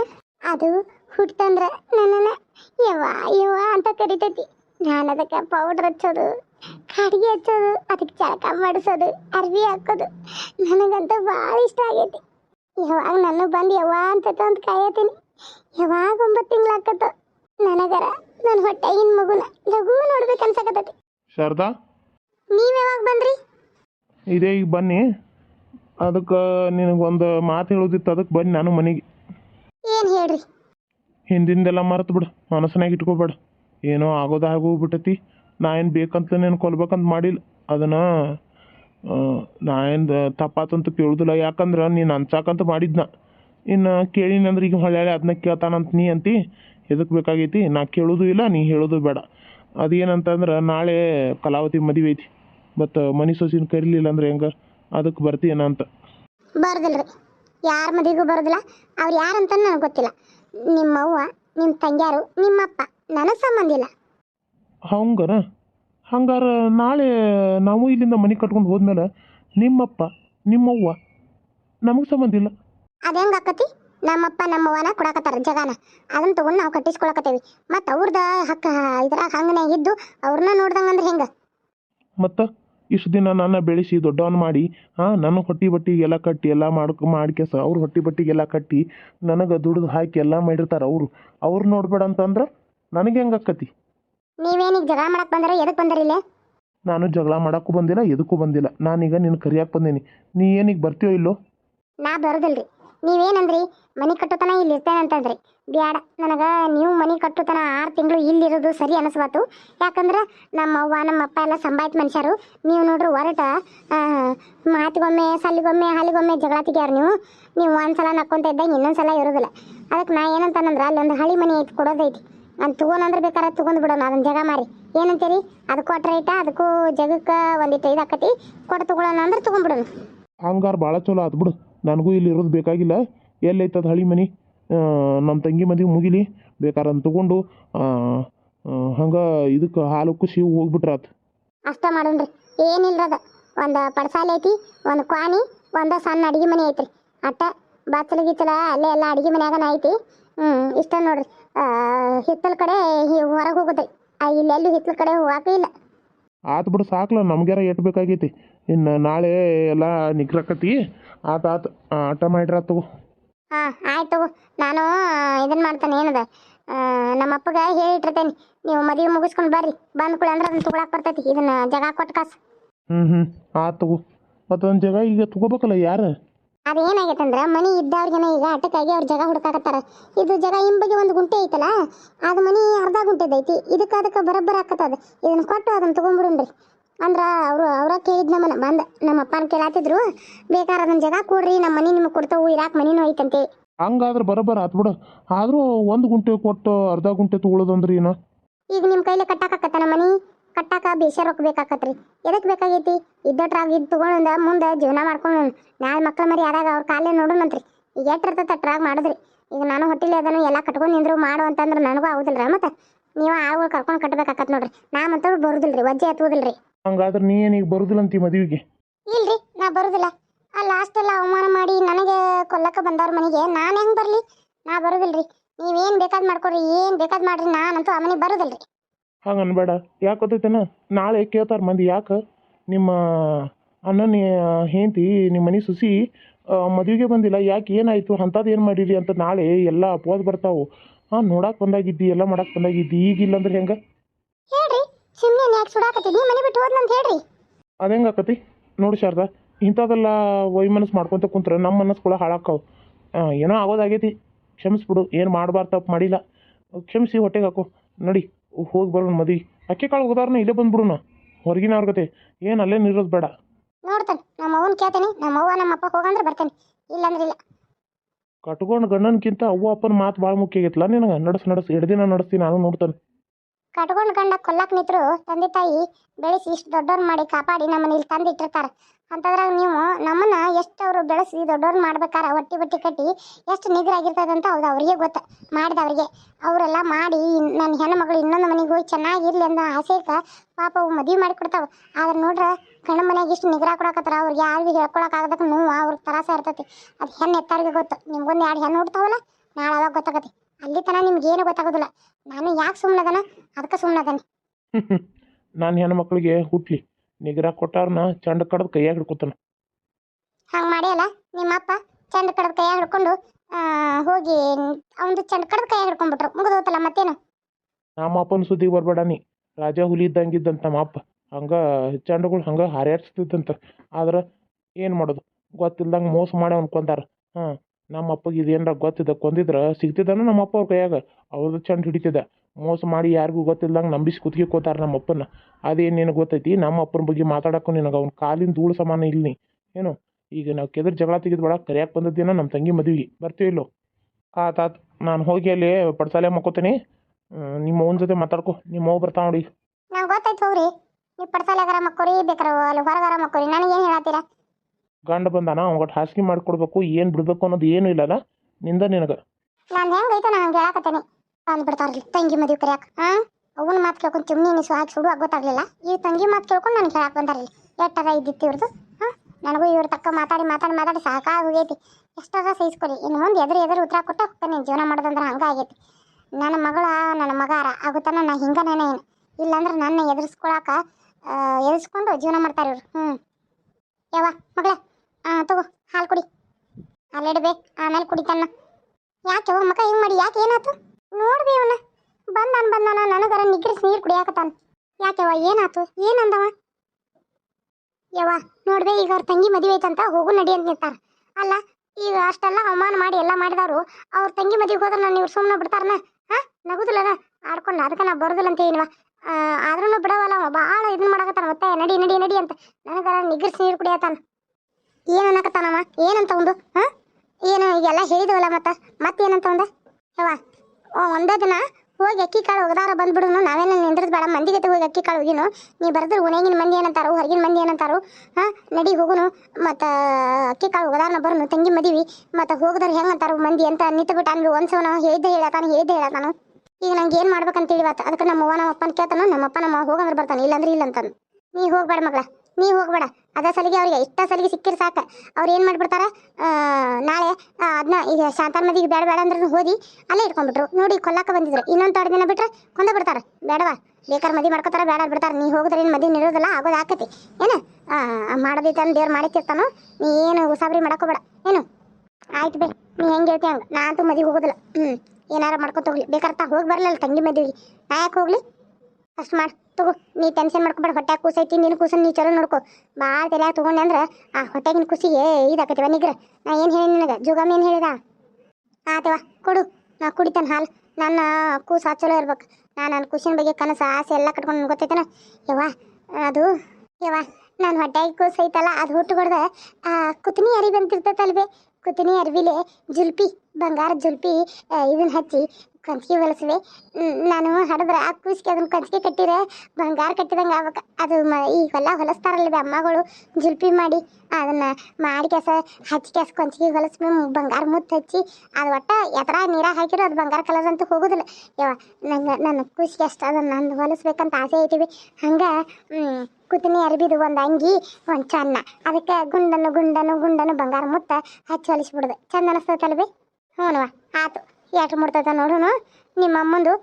ಅದು ಹುಟ್ಟಂದ್ರ ನನ್ನನ್ನ ಯವ್ವ ಯವ್ವ ಅಂತ ಕರಿತೈತಿ. ನಾನು ಅದಕ್ಕೆ ಪೌಡ್ರ್ ಹಚ್ಚೋದು, ಕಡಿಗೆ ಹಚ್ಚೋದು ಅದಕ್ಕೆ ಚಳಕ ಮಾಡಿಸೋದು, ಅರ್ವಿ ಹಾಕೋದು. ನನಗಂತೂ ಭಾಳ ಇಷ್ಟ ಆಗೈತಿ. ಯಾವಾಗ ನಾನು ಬಂದು ಯವ್ವ ಅಂತ ಅಂತ ಕಾಯತೀನಿ. ಯಾವಾಗ ಒಂಬತ್ತು ತಿಂಗಳಾಕತ್ತ ನನಗರ ನನ್ನ ಹೊಟ್ಟೆಗಿನ ಮಗುನ ಲಘು ನೋಡ್ಬೇಕು ಅನ್ಸಕತ್ತೈತಿ ಶಾರದಾ? ನೀವ್ ಯಾವಾಗ ಬಂದ್ರಿ? ಇದೇ ಈಗ ಬನ್ನಿ. ಅದಕ್ಕೆ ನಿನಗೊಂದು ಮಾತು ಹೇಳೋದಿತ್ತು ಅದಕ್ಕೆ ಬನ್ನಿ ನಾನು ಮನೆಗೆ. ಏನು ಹೇಳ್ರಿ? ಹಿಂದಿಂದೆಲ್ಲ ಮರೆತು ಬಿಡು ಮನಸ್ಸಿನಾಗ ಇಟ್ಕೋಬೇಡ. ಏನೋ ಆಗೋದು ಆಗೋಗ್ಬಿಟ್ಟೈತಿ. ನಾ ಏನು ಬೇಕಂತ ನೀನು ಕೊಲ್ಬೇಕಂತ ಮಾಡಿಲ್ಲ. ಅದನ್ನು ನಾ ಏನು ತಪ್ಪಾತಂತ ಕೇಳುದಿಲ್ಲ. ಯಾಕಂದ್ರೆ ನೀನು ಅನ್ಸಾಕಂತ ಮಾಡಿದ್ನ. ಇನ್ನು ಕೇಳಿನಂದ್ರೆ ಈಗ ಹೊಳ್ಳೆ ಅದನ್ನ ಕೇಳ್ತಾನಂತ ನೀ ಅಂತಿ. ಎದಕ್ಕೆ ಬೇಕಾಗೈತಿ? ನಾ ಕೇಳೋದು ಇಲ್ಲ ನೀ ಹೇಳೋದು ಬೇಡ. ಅದೇನಂತಂದ್ರೆ ನಾಳೆ ಕಲಾವತಿ ಮದುವೆ ಐತಿ. ಮತ್ತು ಮನೆ ಸೊಸಿನ ಕರೀಲಿಲ್ಲ ಅಂದ್ರೆ ಹೆಂಗೆ? ಅದಕ್ಕೆ ಬರ್ತೀಯನ ಅಂತ. ಬರ್ದಿಲ್ರಿ ಯಾರ ಮದಿಗೂ ಬರೋದಿಲ್ಲ ಅವ್ರು ಯಾರಂತ ನನಗೆ ಗೊತ್ತಿಲ್ಲ. ನಿಮ್ಮವ್ವ ನಿಮ್ಮ ತಂಗ್ಯಾರು ನಿಮ್ಮಪ್ಪ ನನಗೆ ಸಂಬಂಧ ಇಲ್ಲ. ಹಂಗಾರ ಹಂಗಾರ ನಾಳೆ ನಾವು ಇಲ್ಲಿಂದ ಮನೆ ಕಟ್ಕೊಂಡು ಹೋದ್ಮೇಲೆ ನಿಮ್ಮಪ್ಪ ನಿಮ್ಮವ್ವ ನಮಗೆ ಸಂಬಂಧ ಇಲ್ಲ. ಅದೇಂಗೆ ಆಕತಿ? ನಮ್ಮಪ್ಪ ನಮ್ಮವ್ವನ ಕೊಡಕತ್ತಾರ ಜಗಾನ. ಅದನ್ನ ತಗೊಂಡು ನಾವು ಕಟ್ಟಿಸ್ಕೊಳಕತ್ತೇವಿ. ಮತ್ತು ಅವ್ರದ ಹಕ್ಕ ಇದ್ರಾಗ ಹಂಗನೆ ಇದ್ದು ಅವ್ರನ್ನ ನೋಡ್ದಂಗಂದ್ರೆ ಹೆಂಗ? ಮತ್ತು ಇಷ್ಟು ದಿನ ನನ್ನ ಬೆಳೆಸಿ ದೊಡ್ಡವನ್ ಮಾಡಿ ಹಾಂ ನನ್ನ ಹೊಟ್ಟಿ ಬಟ್ಟಿಗೆಲ್ಲ ಕಟ್ಟಿ ಎಲ್ಲ ಮಾಡ್ಕೊ ಮಾಡ್ಕೆಸ ಅವ್ರ ಹೊಟ್ಟಿ ಬಟ್ಟಿಗೆಲ್ಲ ಕಟ್ಟಿ ನನಗೆ ದುಡ್ದು ಹಾಕಿ ಎಲ್ಲ ಮಾಡಿರ್ತಾರೆ ಅವರು. ಅವ್ರು ನೋಡ್ಬೇಡ ಅಂತಂದ್ರೆ ನನಗೆ ಹೆಂಗೆ ಆಕ್ಕತಿ ನೀವೇನಿಗೆ ಜಗಳ ಮಾಡಕ್ ಬಂದ್ರೆ ಎದಕ್ ಬಂದ್ರಿ ಇಲ್ಲೇ? ನಾನು ಜಗಳ ಮಾಡಕ್ಕೂ ಬಂದಿಲ್ಲ ಎದಕ್ಕೂ ಬಂದಿಲ್ಲ. ನಾನೀಗ ನಿನ್ನ ಕರಿಯಕ್ಕೆ ಬಂದೀನಿ. ನೀ ಏನೀಗ ಬರ್ತೀಯೋ ಇಲ್ಲೋ? ನಾ ಬರೋದಿಲ್ರಿ. ನೀವೇನಂದ್ರಿ? ಮನೆ ಕಟ್ಟುತನ ಇಲ್ಲಿ ಇರ್ತೇನೆ ಅಂತಂದ್ರಿ ಬ್ಯಾಡ, ನನಗೆ ನೀವು ಮನೆ ಕಟ್ಟುತನ ಆರು ತಿಂಗಳು ಇಲ್ಲಿರೋದು ಸರಿ ಅನಿಸ್ಬಾತು ಯಾಕಂದ್ರೆ ನಮ್ಮ ಅವ್ವ ನಮ್ಮ ಅಪ್ಪ ಎಲ್ಲ ಸಂಬಾಯ್ತ ಮನುಷ್ಯರು. ನೀವು ನೋಡ್ರಿ ಹೊರಟ ಮಾತಿಗೊಮ್ಮೆ, ಸಲ್ಲಿಗೊಮ್ಮೆ, ಹಾಲಿಗೊಮ್ಮೆ ಜಗಳ ತೆಗಿಯಾರ ನೀವು. ನೀವು ಒಂದ್ಸಲ ನಕ್ಕೊಂತ ಇದ್ದಂಗೆ ಇನ್ನೊಂದ್ಸಲ ಇರೋದಿಲ್ಲ. ಅದಕ್ಕೆ ನಾ ಏನಂತಾನಂದ್ರೆ ಅಲ್ಲಿ ಒಂದು ಹಳಿ ಮನೆ ಐತಿ, ಕೊಡೋದೈತಿ. ನಾನು ತಗೊಂಡ್ರೆ ಬೇಕಾದ್ರೆ ತಗೊಂಡ್ ಬಿಡೋಣ ಅದನ್ನ ಜಗ ಮಾರಿ. ಏನಂತೀರಿ? ಅದಕ್ಕೂ ಅಟ್ರ ಐಟ ಅದಕ್ಕೂ ಜಗಕ್ಕೆ ಒಂದಿಟ್ಟು ಇದು ಆಕತಿ. ಕೊಟ್ಟು ತಗೊಳ್ಳೋಣ ಅಂದ್ರೆ ತಗೊಂಡ್ಬಿಡೋಣ. ಹಂಗಾರ ಭಾಳ ಚಲೋ ಆತು ನನಗೂ ಇಲ್ಲಿ ಇರೋದು ಬೇಕಾಗಿಲ್ಲ. ಎಲ್ಲೈತದ ಹಳಿ ಮನೆ. ನಮ್ಮ ತಂಗಿ ಮದುವೆ ಮುಗಿಲಿ. ಬೇಕಾರನ್ನು ತಗೊಂಡು ತೊಗೊಂಡು ಹಂಗೆ ಇದಕ್ಕೆ ಹಾಲು ಕುಸಿ ಹೋಗ್ಬಿಟ್ರಾತು. ಅಷ್ಟ ಮಾಡೋಣ್ರಿ. ಏನಿಲ್ಲದ ಒಂದು ಪಡ್ಸಾಲೆ ಐತಿ ಒಂದು ಕ್ವಾನಿ ಒಂದು ಸಣ್ಣ ಅಡಿಗೆ ಮನೆ ಐತ್ರಿ. ಅಟ್ಟ ಬಾಚಲ ಗಿಚ್ಚಲ ಅಲ್ಲೇ ಎಲ್ಲ ಅಡಿಗೆ ಮನೆಯಾಗನ ಐತಿ. ಹ್ಞೂ ಇಷ್ಟ ನೋಡ್ರಿ. ಹಿತ್ತಲ ಕಡೆ ಹೊರಗೆ ಹೋಗುದ್ರಿ. ಇಲ್ಲೆಲ್ಲೂ ಹಿತ್ತಲ ಕಡೆ ಹೋಗಾಕ ಇಲ್ಲ. ಆತು ಬಿಡು ಸಾಕ್ಲ ನಮ್ಗ್ಯಾರ ಎಟ್ ಬೇಕಾಗೈತಿ. ಇನ್ನು ನಾಳೆ ಎಲ್ಲ ನಿಗ್ರಕತಿ ಆತು ಆತ ಆಟ ಮಾಡ್ರ ತಗೋ. ಹಾಂ ಆಯ್ತು ನಾನು ಇದನ್ನ ಮಾಡ್ತೇನೆ ಏನದ? ನಮ್ಮ ಅಪ್ಪಗೆ ಹೇಳಿಟ್ಟಿರ್ತೇನೆ ನೀವು ಮದುವೆ ಮುಗಿಸ್ಕೊಂಡು ಬರ್ರಿ. ಬಂದ್ ಕೂಡ ಅಂದ್ರೆ ಅದನ್ನ ತಗೊಳಕ್ ಬರ್ತೈತಿ. ಇದನ್ನ ಜಗ ಕೊಟ್ಟು ಕಾಸು. ಹ್ಞೂ ಹ್ಞೂ ಆತು ತಗೋ. ಮತ್ತೊಂದು ಜಾಗ ಈಗ ತಗೋಬೇಕಲ್ಲ ಯಾರು? ಅದೇನಾಗೈತಂದ್ರ ಮನಿ ಇದ್ದವ್ರಿಗೆನ ಈಗ ಅಟಕಾಗಿ ಅವ್ರ ಜಾಗ ಹುಡುಕಾಕತ್ತಾರ. ಇದು ಜಾಗ ಹಿಂಬಗೆ ಒಂದು ಗುಂಟೆ ಐತಲ್ಲ ಅದು ಮನಿ ಅರ್ಧ ಗುಂಟೆದೈತಿ. ಇದಕ್ಕೆ ಅದಕ್ಕೆ ಬರಬ್ಬರ ಹಾಕತ್ತದ ಇದನ್ನ ಕೊಟ್ಟು ಅದನ್ನ ತೊಗೊಂಡ್ಬಿಡುನ್ರಿ ಅಂದ್ರೆ ಅವರು ಅವ್ರ ಕೇಳಿದ್ ನಮ್ಮನ್ನ ಬಂದ ನಮ್ಮ ಅಪ್ಪನ ಕೇಳಾತಿದ್ರು ಬೇಕಾರ ಅದನ್ನ ಜಾಗ ಕೊಡ್ರಿ ನಮ್ಮ ಮನಿ ನಿಮಗೆ ಕೊಡ್ತಾವು ಇರಾಕ್ ಮನಿನೂ ಐತಂತೆ. ಹಂಗಾದ್ರೆ ಬರೋಬ್ಬರ ಆತ್ ಬಿಡು. ಆದರೂ ಒಂದು ಗುಂಟೆ ಕೊಟ್ಟು ಅರ್ಧ ಗುಂಟೆ ತಗೊಳ್ಳೋದಂದ್ರೆ ಏನು? ಈಗ ನಿಮ್ಮ ಕೈಲಿ ಕಟ್ಟಾಕತ್ತ ಮನಿ? ಕಟ್ಟಾಕ ಬೇಷ ರೊಕ್ಕ ಬೇಕಾಕತ್ರಿ. ಎದಕ್ಕೆ ಬೇಕಾಗೈತಿ? ಇದ್ದಟ್ರಾಗ ಇದ್ ತಗೊಂಡ ಮುಂದೆ ಜೀವನ ಮಾಡ್ಕೊಂಡು ನಾಳೆ ಮಕ್ಳ ಮರಿ ಆದಾಗ ಅವ್ರ ಕಾಲೇ ನೋಡೋಣಂತ್ರಿ ಈಗ ಎಟ್ಟಿರ್ತೈತೆ ಟ್ರಾಗ್ ಮಾಡಿದ್ರಿ. ಈಗ ನಾನು ಹೊಟ್ಟಿಲಿ ಅದನ್ನು ಎಲ್ಲ ಕಟ್ಕೊಂಡು ನಿಂದ್ರು ಮಾಡು ಅಂತಂದ್ರೆ ನನಗೂ ಆಗೋದಿಲ್ಲ ಮತ್ತೆ ನೀವು ಆಳುಗಳು ಕರ್ಕೊಂಡು ಕಟ್ಬೇಕಾಕತ್ ನೋಡ್ರಿ. ನಾ ಮಂತವ್ರು ಬರುದಿಲ್ರಿ ವಜ್ಜೆ ಹತ್ತುವುದಿಲ್ರಿ ಹಂಗಾದ್ರೆ ನೀ ಏನೀಗ ಬರುದಿಲ್ಲ ಅಂತೀ ಮದುವೆಗೆ? ಇಲ್ರಿ ನಾ ಬರುದಿಲ್ಲ. ಆ ಲಾಸ್ಟ್ ಎಲ್ಲ ಅವಮಾನ ಮಾಡಿ ನನಗೆ ಕೊಲ್ಲಕ ಬಂದವ್ರ ಮನೆಗೆ ನಾನು ಹೆಂಗ್ ಬರ್ಲಿ? ನಾ ಬರುದಿಲ್ರಿ. ನೀವೇನ್ ಬೇಕಾದ್ ಮಾಡ್ಕೊಡ್ರಿ ಏನು ಬೇಕಾದ್ ಮಾಡ್ರಿ ನಾನಂತೂ ಆ ಮನೆಗೆ ಬರುದಿಲ್ರಿ. ಹಂಗೆ ಅನ್ಬೇಡ. ಯಾಕೆ ಗೊತ್ತೈತೇನ? ನಾಳೆ ಕೇಳ್ತಾರ ಮಂದಿ. ಯಾಕೆ? ನಿಮ್ಮ ಅಣ್ಣನ ಹೆಂಡತಿ ನಿಮ್ಮ ಮನೆ ಸುಸಿ ಮದುವೆಗೆ ಬಂದಿಲ್ಲ. ಯಾಕೆ ಏನಾಯಿತು? ಅಂಥದ್ದು ಏನು ಮಾಡಿರಿ ಅಂತ ನಾಳೆ ಎಲ್ಲ ಅಪವಾದ ಬರ್ತಾವು. ಹಾಂ ನೋಡಕ್ಕೆ ಬಂದಾಗಿದ್ದಿ ಎಲ್ಲ ಮಾಡಕ್ಕೆ ಬಂದಾಗಿದ್ದಿ. ಈಗಿಲ್ಲ ಅಂದ್ರೆ ಹೆಂಗೆ? ಸುಮ್ಮನೆ ಯಾಕೆ ಸುಡಾಕತ್ತೀನಿ ಮನೆ ಬಿಟ್ಟು ಹೋದ್ನಂತ ಹೇಳ್ರಿ. ಅದು ಹೆಂಗೆ ಆಕತಿ? ನೋಡಿ ಶಾರದಾ ಇಂಥದೆಲ್ಲ ವೈ ಮನಸ್ಸು ಮಾಡ್ಕೊತ ಕುಂತ್ರೆ ನಮ್ಮ ಮನಸ್ಸು ಕೂಡ ಹಾಳಾಕ್ಕವು ಏನೋ ಆಗೋದಾಗೈತಿ. ಕ್ಷಮಿಸ್ಬಿಡು ಏನು ಮಾಡಬಾರ್ದು ತಪ್ಪು ಮಾಡಿಲ್ಲ. ಕ್ಷಮಿಸಿ ಹೊಟ್ಟೆಗೆ ಹಾಕು. ನಡಿ ಹೋಗಿ ಬರೋಣ ಮದುವೆ. ಅಕ್ಕಿ ಕಾಳು ಹೋದಾರನ ಇಲ್ಲೇ ಬಿಡೋಣ ಹೊರಗಿನ ಅವ್ರ ಗತೆ. ಏನು ಅಲ್ಲೇ ನಿರೋದು ಬೇಡ. ನೋಡ್ತಾನೆ ನಮ್ಮ ಅವ್ವನ್ ಕೇಳ್ತೇನೆ. ನಮ್ಮ ಅವ್ವ ನಮ್ಮ ಅಪ್ಪ ಹೋಗಂದ್ರೆ ಬರ್ತೇನೆ. ಇಲ್ಲಂದ್ರೆ ಇಲ್ಲ. ಕಟ್ಕೊಂಡು ಗಂಡನಕ್ಕಿಂತ ಅವ್ವ ಅಪ್ಪನ ಮಾತು ಭಾಳ ಮುಖ್ಯ ಆಗೈತಲ್ಲ ನಿನಗೆ? ನಡಸ್ ನಡಸ್. ಎರಡು ದಿನ ನಡೆಸ್ತೀನಿ ನಾನು ನೋಡ್ತಾನೆ. ಕಟ್ಕೊಂಡು ಗಂಡ ಕೊಲ್ಲಕ್ ನಿಂತ್ರು, ತಂದೆ ತಾಯಿ ಬೆಳೆಸಿ ಇಷ್ಟು ದೊಡ್ಡವ್ರು ಮಾಡಿ ಕಾಪಾಡಿ ನಮ್ಮನ್ನ ಇಲ್ಲಿ ತಂದಿಟ್ಟಿರ್ತಾರೆ. ಅಂತದ್ರಾಗ ನೀವು ನಮ್ಮನ್ನ ಎಷ್ಟು ಅವರು ಬೆಳೆಸಿ ದೊಡ್ಡವ್ರು ಮಾಡ್ಬೇಕಾರ ಹೊಟ್ಟಿ ಬಟ್ಟಿ ಕಟ್ಟಿ ಎಷ್ಟು ನಿಗ್ರಾಗಿರ್ತದಂತ ಹೌದು ಅವ್ರಿಗೆ ಗೊತ್ತ ಮಾಡಿದವ್ರಿಗೆ ಅವರೆಲ್ಲ ಮಾಡಿ ನನ್ನ ಹೆಣ್ಣು ಮಗಳು ಇನ್ನೊಂದು ಮನೆಗೆ ಹೋಗಿ ಚೆನ್ನಾಗಿರ್ಲಿ ಅನ್ನೋ ಆಸೆಗೆ ಪಾಪ ಅವು ಮದುವೆ ಮಾಡಿ ಕೊಡ್ತಾವೆ. ಆದ್ರೆ ನೋಡ್ರೆ ಕಣ್ಣ ಮನೆಗೆ ಇಷ್ಟು ನಿಗ್ರ ಕೊಡಕತ್ತಾರ, ಅವ್ರಿಗೆ ಯಾರಿಗೂ ಹೇಳ್ಕೊಳಕ್ ಆಗದಕ್ಕೆ ನೋವು ಅವ್ರಿಗೆ ತ್ರಾಸ ಇರ್ತೈತಿ. ಅದು ಹೆಣ್ಣು ಎತ್ತಾರಿಗೆ ಗೊತ್ತು, ನಿಮ್ಗೊಂದು ಎರಡು ಹೆಣ್ಣು ಹುಡ್ತಾವಲ್ಲ ನಾಳೆ ಅವಾಗ ಗೊತ್ತಾಗತ್ತೆ. ಅಲ್ಲಿ ತನ ನಿಮ್ಗೆ ಏನು ಗೊತ್ತಾಗೋದಿಲ್ಲ. ನಾನು ಯಾಕೆ ಸುಮ್ಮನದನ ಅದಕ್ಕೆ ಸುಮ್ಮನದನಿ <laughs> ನಾನು ಹೆಣ್ಮಕ್ಳಿಗೆ ಹುಟ್ಲಿ ನಿಗ್ರ ಕೊಟ್ಟಾರನ್ನ ಚಂಡ ಕಡದ ಕೈಯಾಗ ಹಿಡ್ಕೊತಾನ. ಹಂಗೆ ಮಾಡಿಯಲ್ಲ ನಿಮ್ಮಪ್ಪ ಚಂಡ ಕಡದ ಕೈಯಾಗ ಹಿಡ್ಕೊಂಡು ಹೋಗಿ ಅವನದು ಚಂಡ ಕಡದ ಕೈಯಾಗ ಹಿಡ್ಕೊಂಡ್ಬಿಟ್ರು. ಮುಗಿದೋತಲ್ಲ ಮತ್ತೇನು? ನಮ್ಮ ಅಪ್ಪನ ಸುದ್ದಿ ಬರಬೇಡ ನೀ. ರಾಜ ಹುಲಿ ಇದ್ದಂಗಿದ್ದಂತ ನಮ್ಮ ಅಪ್ಪ ಹಂಗೆ ಚಂಡಗಳು ಹಂಗೆ ಹಾರ್ಯಾಡ್ಸ್ತಿದ್ದಂತ ಆದ್ರೆ ಏನು ಮಾಡೋದು? ಗೊತ್ತಿಲ್ದಂಗೆ ಮೋಸ ಮಾಡಿ ಅನ್ಕೊಂತಾರೆ ಹಾಂ. ನಮ್ಮ ಅಪ್ಪಗೆ ಇದೇನರ ಗೊತ್ತಿದ್ದ ಕೊಂದಿದ್ರೆ ಸಿಗ್ತಿದ್ದಾನ ನಮ್ಮ ಅಪ್ಪ ಅವ್ರ ಕೈಯಾಗ. ಅವ್ರದ್ದು ಚಂಡ ಹಿಡಿತಿದ್ದ. ಮೋಸ ಮಾಡಿ ಯಾರಿಗೂ ಗೊತ್ತಿಲ್ಲದಂಗೆ ನಂಬಿಸಿ ಕುತ್ತಿಗೆ ಕೂತಾರೆ ನಮ್ಮ ಅಪ್ಪನ ಅದೇನು ನಿನಗೆ ಗೊತ್ತೈತಿ? ನಮ್ಮ ಅಪ್ಪನ ಬಗ್ಗೆ ಮಾತಾಡಕ್ಕೂ ನಿನಗೆ ಅವ್ನ ಕಾಲಿನ ಧೂಳು ಸಮಾನ ಇಲ್ಲ ಏನು? ಈಗ ನಾವು ಕೆದ್ರ ಜಗಳ ತೆಗೆದ್ಬೇಡ ಕರಿಯಾಕೆ ಬಂದದ್ದೇನ ನಮ್ಮ ತಂಗಿ ಮದುವೆಗೆ ಬರ್ತೀವಿ ಇಲ್ಲೋ? ಆತ್ ನಾನು ಹೋಗಿ ಅಲ್ಲಿ ಪಡ್ಸಾಲೆ ಮಕ್ಕೋತೀನಿ. ನಿಮ್ಮ ಅವನ ಜೊತೆ ಮಾತಾಡ್ಕೊ. ನಿಮ್ಮ ಅವ್ ಬರ್ತಾವ ನೋಡಿ. ನಂಗೆ ಗೊತ್ತಾಯ್ತು ಹೋಗ್ರಿ. ನೀವು ಪಡ್ಸಾಲೆಗಾರ ಮಕ್ಕೋರಿ, ಬೇಕಾರೆ ಅಲ್ಲಿ ಹೊರಗಾರ ಮಕ್ಕೋರಿ. ನನಗೇನು ಹೇಳತ್ತೀರಾ ಗಂಡ ಬಂದಾನ ಅವಂಗಟ್ ಹಾಸಿಗೆ ಮಾಡ್ಕೊಡ್ಬೇಕು, ಏನು ಬಿಡಬೇಕು ಅನ್ನೋದು ಏನು ಇಲ್ಲಲ್ಲ, ನಿಂದ ನಿನಗೆ. ನಾನು ಹೆಂಗೈತೆ ನಾನು ಹೇಳಕತ್ತೇನೆ. ಅಂದ್ಬಿಡ್ತಾರ್ಲಿ ತಂಗಿ ಮದುವೆ ಕರಿಯಾಕ ಹಾಂ ಅವನ ಮಾತು ಕೇಳ್ಕೊಂಡು ಚಿಮ್ನಿ ನೀನು ಹಾಕಿ ಸುಡು ಗೊತ್ತಾಗ್ಲಿಲ್ಲ. ಈ ತಂಗಿ ಮಾತು ಕೇಳ್ಕೊಂಡು ನನಗೆ ಹೇಳಕ್ಕೆ ಬಂದಾರ್ಲಿ ಎಷ್ಟರ ಇದ್ದಿತ್ತು ಇವ್ರದ್ದು ಹಾಂ ನನಗೂ ಇವ್ರ ತಕ್ಕ ಮಾತಾಡಿ ಮಾತಾಡಿ ಮಾತಾಡಿ ಸಾಕಾಗಿ ಹೋಗೈತಿ ಎಷ್ಟರ ಸಹಿಸ್ಕೊರಿ ಇನ್ನು ಮುಂದೆ ಎದುರು ಎದುರು ಉತ್ತರ ಕೊಟ್ಟ ಹೋಗ್ತಾನೆ ಜೀವನ ಮಾಡೋದಂದ್ರೆ ಹಂಗಾಗೈತಿ. ನನ್ನ ಮಗಳ, ನನ್ನ ಮಗಾರ ಆಗುತ್ತಾನ ನಾ ಹಿಂಗನೇ ಏನು ಇಲ್ಲಾಂದ್ರೆ ನನ್ನ ಎದುರಿಸ್ಕೊಳಕ ಎದುರಿಸ್ಕೊಂಡು ಜೀವನ ಮಾಡ್ತಾರೆ ಇವ್ರು. ಹ್ಞೂ ಯಾವ ಮಗಳ. ತಗೋ, ಹಾಲು ಕುಡಿ. ಹಾಲಿಡ್ಬೇ ಆಮೇಲೆ ಕುಡಿತಾನ ಯಾಕೆ ಮಕ ಹಿಂಗೆ ಮಾಡಿ? ಯಾಕೆ ಏನಾತು ನೋಡ್ಬಿ ಅವನ. ಬಂದಾನ ಬಂದಾನ, ನನಗರ ನಿಗ್ರಿಸಿ ನೀರು ಕುಡಿಯಾಕತ್ತಾನ. ಯಾಕೆವ ಏನಾಯ್ತು? ಏನಂದವ? ಯವ್ವ, ನೋಡ್ಬೆ, ಈಗ ಅವ್ರ ತಂಗಿ ಮದುವೆ ಐತಂತ ಹೋಗು ನಡಿ ಅಂತ ನಿಂತಾರ. ಅಲ್ಲ, ಈಗ ಅಷ್ಟೆಲ್ಲ ಅವಮಾನ ಮಾಡಿ ಎಲ್ಲ ಮಾಡಿದವರು, ಅವ್ರ ತಂಗಿ ಮದುವೆಗೆ ಹೋದ್ರೆ ನಾನು ಇವ್ರು ಸುಮ್ಮನೆ ಬಿಡ್ತಾರನ? ಹಾ, ನಗುದಿಲ್ಲನ? ಆಡ್ಕೊಂಡು ಅದಕ್ಕೆ ನಾ ಬರೋದಿಲ್ಲ ಅಂತ ಆದ್ರೂ ಬಿಡವಲ್ಲ ಭಾಳ ಇದನ್ನ ಮಾಡಕತ್ತಾನ ಮತ್ತೆ. ನಡಿ ನಡಿ ನಡಿ ಅಂತ. ನನಗರ ನಿಗ್ರಿಸಿ ನೀರು ಕುಡಿಯತ್ತಾನ ಏನು ಅನ್ನಕತ್ತಾನವ ಏನಂತ ಒಂದು ಹಾ? ಏನು ಈಗೆಲ್ಲ ಹೇಳಿದವಲ್ಲ ಮತ್ತ? ಮತ್ತೇನಂತ ಒಂದ ಯವ್ವ ಒಂದೇ ದಿನ ಹೋಗಿ ಅಕ್ಕಿ ಕಾಳು ಒಗದಾರ ಬಂದ್ಬಿಡುನು. ನಾವೇನ ನಿಂದ್ರದ್ ಬೇಡ ಮಂದಿ ಜೊತೆ ಹೋಗಿ ಅಕ್ಕಿ ಕಾಳು ಹೋಗಿನು ನೀ ಬರೆದ್ರೆ ಉಣಗಿನ ಮಂದಿ ಏನಂತಾರು, ಹೊರಗಿನ ಮಂದಿ ಏನಂತಾರು, ಹಾ? ನಡಿ ಹೋಗುನು. ಮತ್ತ, ಅಕ್ಕಿ ಕಾಳು ಒಗದಾರನ ಬರ್ನು. ತಂಗಿ ಮದಿವಿ. ಮತ್ತ ಹೋಗದ್ರ ಹೆಂಗ್ ಅಂತಾರು ಮಂದಿ ಅಂತ ನಿಂತು ಬಿಟ್ಟು ಅನ್ಬಿ ನಾವು ಹೇಳಿದ್ದೆ ಹೇಳತಾನು ಹೇಳಿದ್ದೆ ಹೇಳತಾನು ಈಗ ನಂಗೆ ಏನು ಮಾಡ್ಬೇಕಂತ ಹೇಳಿವತ್ತ ಅದಕ್ಕೆ ನಮ್ಮ ಅವ್ವ, ನಮ್ಮ ಅಪ್ಪನ ಕೇತನು ನಮ್ಮ ಅಪ್ಪ, ನಮ್ಮ ಹೋಗಂದ್ರೆ ಬರ್ತಾನೆ. ಇಲ್ಲಾಂದ್ರೆ ಇಲ್ಲ ಅಂತಂದು ನೀ ಹೋಗ್ಬೇಡ ಮಗಳ. ನೀ ಹೋಗ್ಬೇಡ. ಅದ ಸಲಿಗೆ ಅವ್ರಿಗೆ ಇಷ್ಟ ಸಲಿಗೆ ಸಿಕ್ಕಿರ್ ಸಾಕ. ಅವ್ರು ಏನು ಮಾಡ್ಬಿಡ್ತಾರ? ನಾಳೆ ಅದನ್ನ ಈಗ ಶಾಂತಾನ್ ಮದಿಗೆ ಬೇಡ ಬೇಡ ಅಂದ್ರೆ ಹೋದಿ, ಅಲ್ಲೇ ಇಟ್ಕೊಂಡ್ಬಿಟ್ರು. ನೋಡಿ ಕೊಲ್ಲಾಕ ಬಂದಿದ್ರು. ಇನ್ನೊಂದು ಎರಡು ದಿನ ಬಿಟ್ರೆ ಕೊಂದ ಬಿಡ್ತಾರ. ಬೇಡವಾ? ಬೇಕಾದ್ರೆ ಮದಿ ಮಾಡ್ಕೋತಾರ ಬೇಡ ಬಿಡ್ತಾರೆ ನೀ ಹೋಗಿದ್ರೆ ಏನು ಮದಿ ನಿರೋದಲ್ಲ ಆಗೋದು ಆಕತಿ. ಏನು? ಮಾಡೋದಿತ್ತಂದು ದೇವ್ರು ಮಾಡಿತಿರ್ತಾನೋ ನೀ ಏನು ಉಸಾಬರಿ ಮಾಡಕೋಬೇಡ. ಏನು? ಆಯ್ತು ಬೇ, ನೀ ಹೆಂಗೆ ಹೇಳ್ತಿ ಹಂಗೆ. ನಾ ಅಂತೂ ಮದಿಗೆ ಹೋಗೋದಿಲ್ಲ. ಹ್ಞೂ ಏನಾರ ಮಾಡ್ಕೊತ ಹೋಗ್ಲಿ. ಬೇಕಾರ್ತಾ ಹೋಗಿ ಬರಲಿಲ್ಲ ತಂಗಿ ಮದುವೆಗೆ. ನಾ ಯಾಕೆ ಹೋಗ್ಲಿ? ಅಷ್ಟು ಮಾಡಿ ತಗೋ, ನೀ ಟೆನ್ಷನ್ ಮಾಡ್ಕೊಬೇಡ, ಹೊಟ್ಟೆ ಕೂಸೈತಿ ನಿನ್ನ ಕೂಸನ್ ನೀ ಚಲೋ ನೋಡ್ಕೊ. ಭಾಳ ತಲೆ ತೊಗೊಂಡೆ ಅಂದ್ರೆ, ಆ ಹೊಟ್ಟೆಗಿನ ಕೂಸಿಗೆ ಇದಾಕತಿವ ನಿಗ್ರ ನಾ ಏನು ಹೇಳಿ ನಿನಗೆ? ಜುಗಾಮ್ ಏನು ಹೇಳಿದ? ಆತವ ಕೊಡು. ನಾ ಕುಡಿತಾನೆ ಹಾಲು. ನನ್ನ ಕೂಸು ಚಲೋ ಇರ್ಬೇಕು. ನಾನು ನನ್ನ ಖುಷಿನ ಬಗ್ಗೆ ಕನಸು, ಆಸೆ ಎಲ್ಲ ಕಟ್ಕೊಂಡು ಗೊತ್ತೈತನ ಯವ್ವ, ಅದು, ಯವ್ವ, ನಾನು ಹೊಟ್ಟೆಗೆ ಕೂಸು ಐತಲ್ಲ ಅದು ಹುಟ್ಟು ಆ, ಕುತ್ನಿ ಅರಿ ಬಂತಿರ್ತೈತಲ್ವೇ ಕುತ್ನಿ ಅರಿವಿಲೆ ಜುಲ್ಪಿ ಬಂಗಾರ ಜುಲ್ಪಿ ಇದನ್ನ ಹಚ್ಚಿ ಕಂಚಿಗೆ ಬೆಳೆಸಿದೆ ನಾನು ಹಡದ್ರೆ ಆ ಕೂಸಿಗೆ ಅದನ್ನ ಕಂಚಿಗೆ ಕಟ್ಟಿರೆ ಬಂಗಾರ ಕಟ್ಟಿದಂಗೆ ಆಗ್ಬೇಕು. ಅದು ಮ, ಈ ಹೊಲ ಹೊಲಸ್ತಾರಲ್ವೇ ಅಮ್ಮಗಳು, ಜುಲ್ಪಿ ಮಾಡಿ ಅದನ್ನು ಮಾಡಿ ಕೆಸ ಹಚ್ಚಿ ಕೆಸ ಕೊಂಚಿಗೆ ಹೊಲಸ್ಬಿ ಬಂಗಾರ ಮುತ್ತು ಹಚ್ಚಿ, ಅದು ಒಟ್ಟ ಎತ್ತರ ನೀರಾಗ ಹಾಕಿರೋ, ಅದು ಬಂಗಾರ ಕಲರ್ ಅಂತೂ ಹೋಗೋದಿಲ್ಲ. ಯವ ನಂಗೆ, ನನ್ನ ಕೂಸಿಗೆ ಅಷ್ಟು ಅದನ್ನು ನಾನು ಹೊಲಿಸ್ಬೇಕಂತ ಆಸೆ ಐತಿವಿ. ಹಂಗೆ ಕುತಿನಿ ಅರ್ಬಿದು ಒಂದು ಅಂಗಿ, ಒಂದು ಚನ್ನ. ಅದಕ್ಕೆ ಗುಂಡನು ಗುಂಡನು ಗುಂಡನು ಬಂಗಾರ ಮುತ್ತ ಹಚ್ಚಿ ಹೊಲಿಸ್ಬಿಡ್ದೆ. ಚಂದ ಅನಿಸ್ತೈತಲ್ವಿ ಹ್ಞೂನವ್ವ, ಆತು. ಎಷ್ಟು ಮುಡ್ತದ ನೋಡೋಣ ನಿಮ್ಮ ಅಮ್ಮಂದು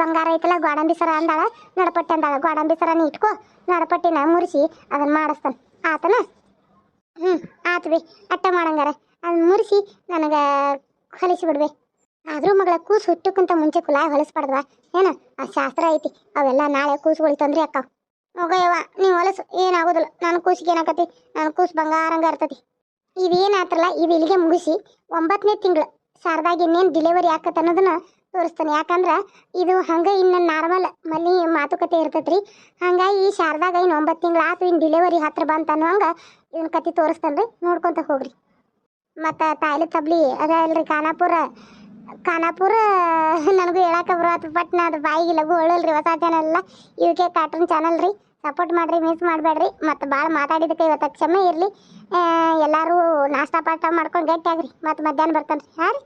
ಬಂಗಾರ ಐತಲ್ಲ, ಗೋಡಂಬಿ ಸರ ಅಂದಾಳ. ನಡಪಟ್ಟಿ ಅಂದಾಳ. ಗೋಡಂಬಿ ಸರನ ಇಟ್ಕೋ, ನಡಪಟ್ಟಿನ ಮುರಿಸಿ ಅದನ್ನ ಮಾಡಿಸ್ತಾನೆ. ಆತನ? ಹ್ಞೂ ಆತು ಬಿ. ಅಟ್ಟ ಮಾಡಂಗಾರ. ಅದನ್ನ ಮುರಿಸಿ ನನಗೆ ಹೊಲಿಸಿಬಿಡ್ವೆ ಆದರೂ ಮಗಳ ಕೂಸು ಹುಟ್ಟಕ್ಕಿಂತ ಮುಂಚೆ ಕುಲಾಯ ಹೊಲಿಸ್ಬಾರ್ದವ? ಏನು? ಆ ಶಾಸ್ತ್ರ ಐತಿ. ಅವೆಲ್ಲ ನಾಳೆ ಕೂಸುಗಳಿಗೆ ತೊಂದ್ರೆ ಅಕ್ಕಾವ. ಹೋಗಯ್ಯವ್ವ, ನೀವು ಹೊಲಸು. ಏನಾಗೋದಿಲ್ಲ. ನನ್ನ ಕೂಸಿಗೆ ಏನಾಕತಿ? ನನ್ನ ಕೂಸು ಬಂಗಾರಂಗ ಇರ್ತತಿ. ಇದೇನಾತ್ರಲ್ಲ ಇದು ಇಲ್ಲಿಗೆ ಮುಗಿಸಿ ಒಂಬತ್ತನೇ ತಿಂಗಳು ಶಾರದಾಗಿ ಇನ್ನೇನು ಡಿಲೆವರಿ ಆಕತ್ ಅನ್ನೋದನ್ನ ತೋರಿಸ್ತಾನೆ. ಯಾಕಂದ್ರೆ ಇದು ಹಂಗೆ ಇನ್ನು ನಾರ್ಮಲ್ ಮಲ್ಲಿ ಮಾತುಕತೆ ಇರ್ತೈತ್ರಿ. ಹಂಗಾಗಿ ಈ ಶಾರದಾಗ ಇನ್ನು ಒಂಬತ್ತು ತಿಂಗಳು ಆತು ಇನ್ನು ಡಿಲೆವರಿ ಹತ್ರ ಬಂತ ಅನ್ನೋ ಹಂಗೆ ಇದನ್ನ ಕತೆ ತೋರಿಸ್ತಾನೆ ರೀ ನೋಡ್ಕೊತ ಹೋಗ್ರಿ. ಮತ್ತು ತಾಯಿಲೆ ತಬ್ಲಿ ಅದ ಅಲ್ರಿ ಖಾನಾಪುರ. ಖಾನಾಪುರ ನನಗೂ ಹೇಳಕ್ಕೆ ಬರತ್ತೆ ಬಟ್ ನಾ ಅದು ಬಾಯಿಗೆ ಲಘು ಒಳ್ಳಲ್ರಿ ಹೊಸ ಚಾನಲ್ ಕೆ ಕಾರ್ಟೂನ್ ಚಾನಲ್ ರೀ. ಸಪೋರ್ಟ್ ಮಾಡಿರಿ ಮಿಸ್ ಮಾಡಬೇಡ್ರಿ. ಮತ್ತು ಭಾಳ ಮಾತಾಡಿದ್ದಕ್ಕೆ ಇವತ್ತು ಕ್ಷಮೆ ಇರಲಿ. ಎಲ್ಲರೂ ನಾಷ್ಟ ಪಾಠ ಮಾಡ್ಕೊಂಡು ಗಟ್ಟಿ ಆಗ್ರಿ. ಮತ್ತು ಮಧ್ಯಾಹ್ನ ಬರ್ತಾನೆ ರೀ ಹಾಂ ರೀ?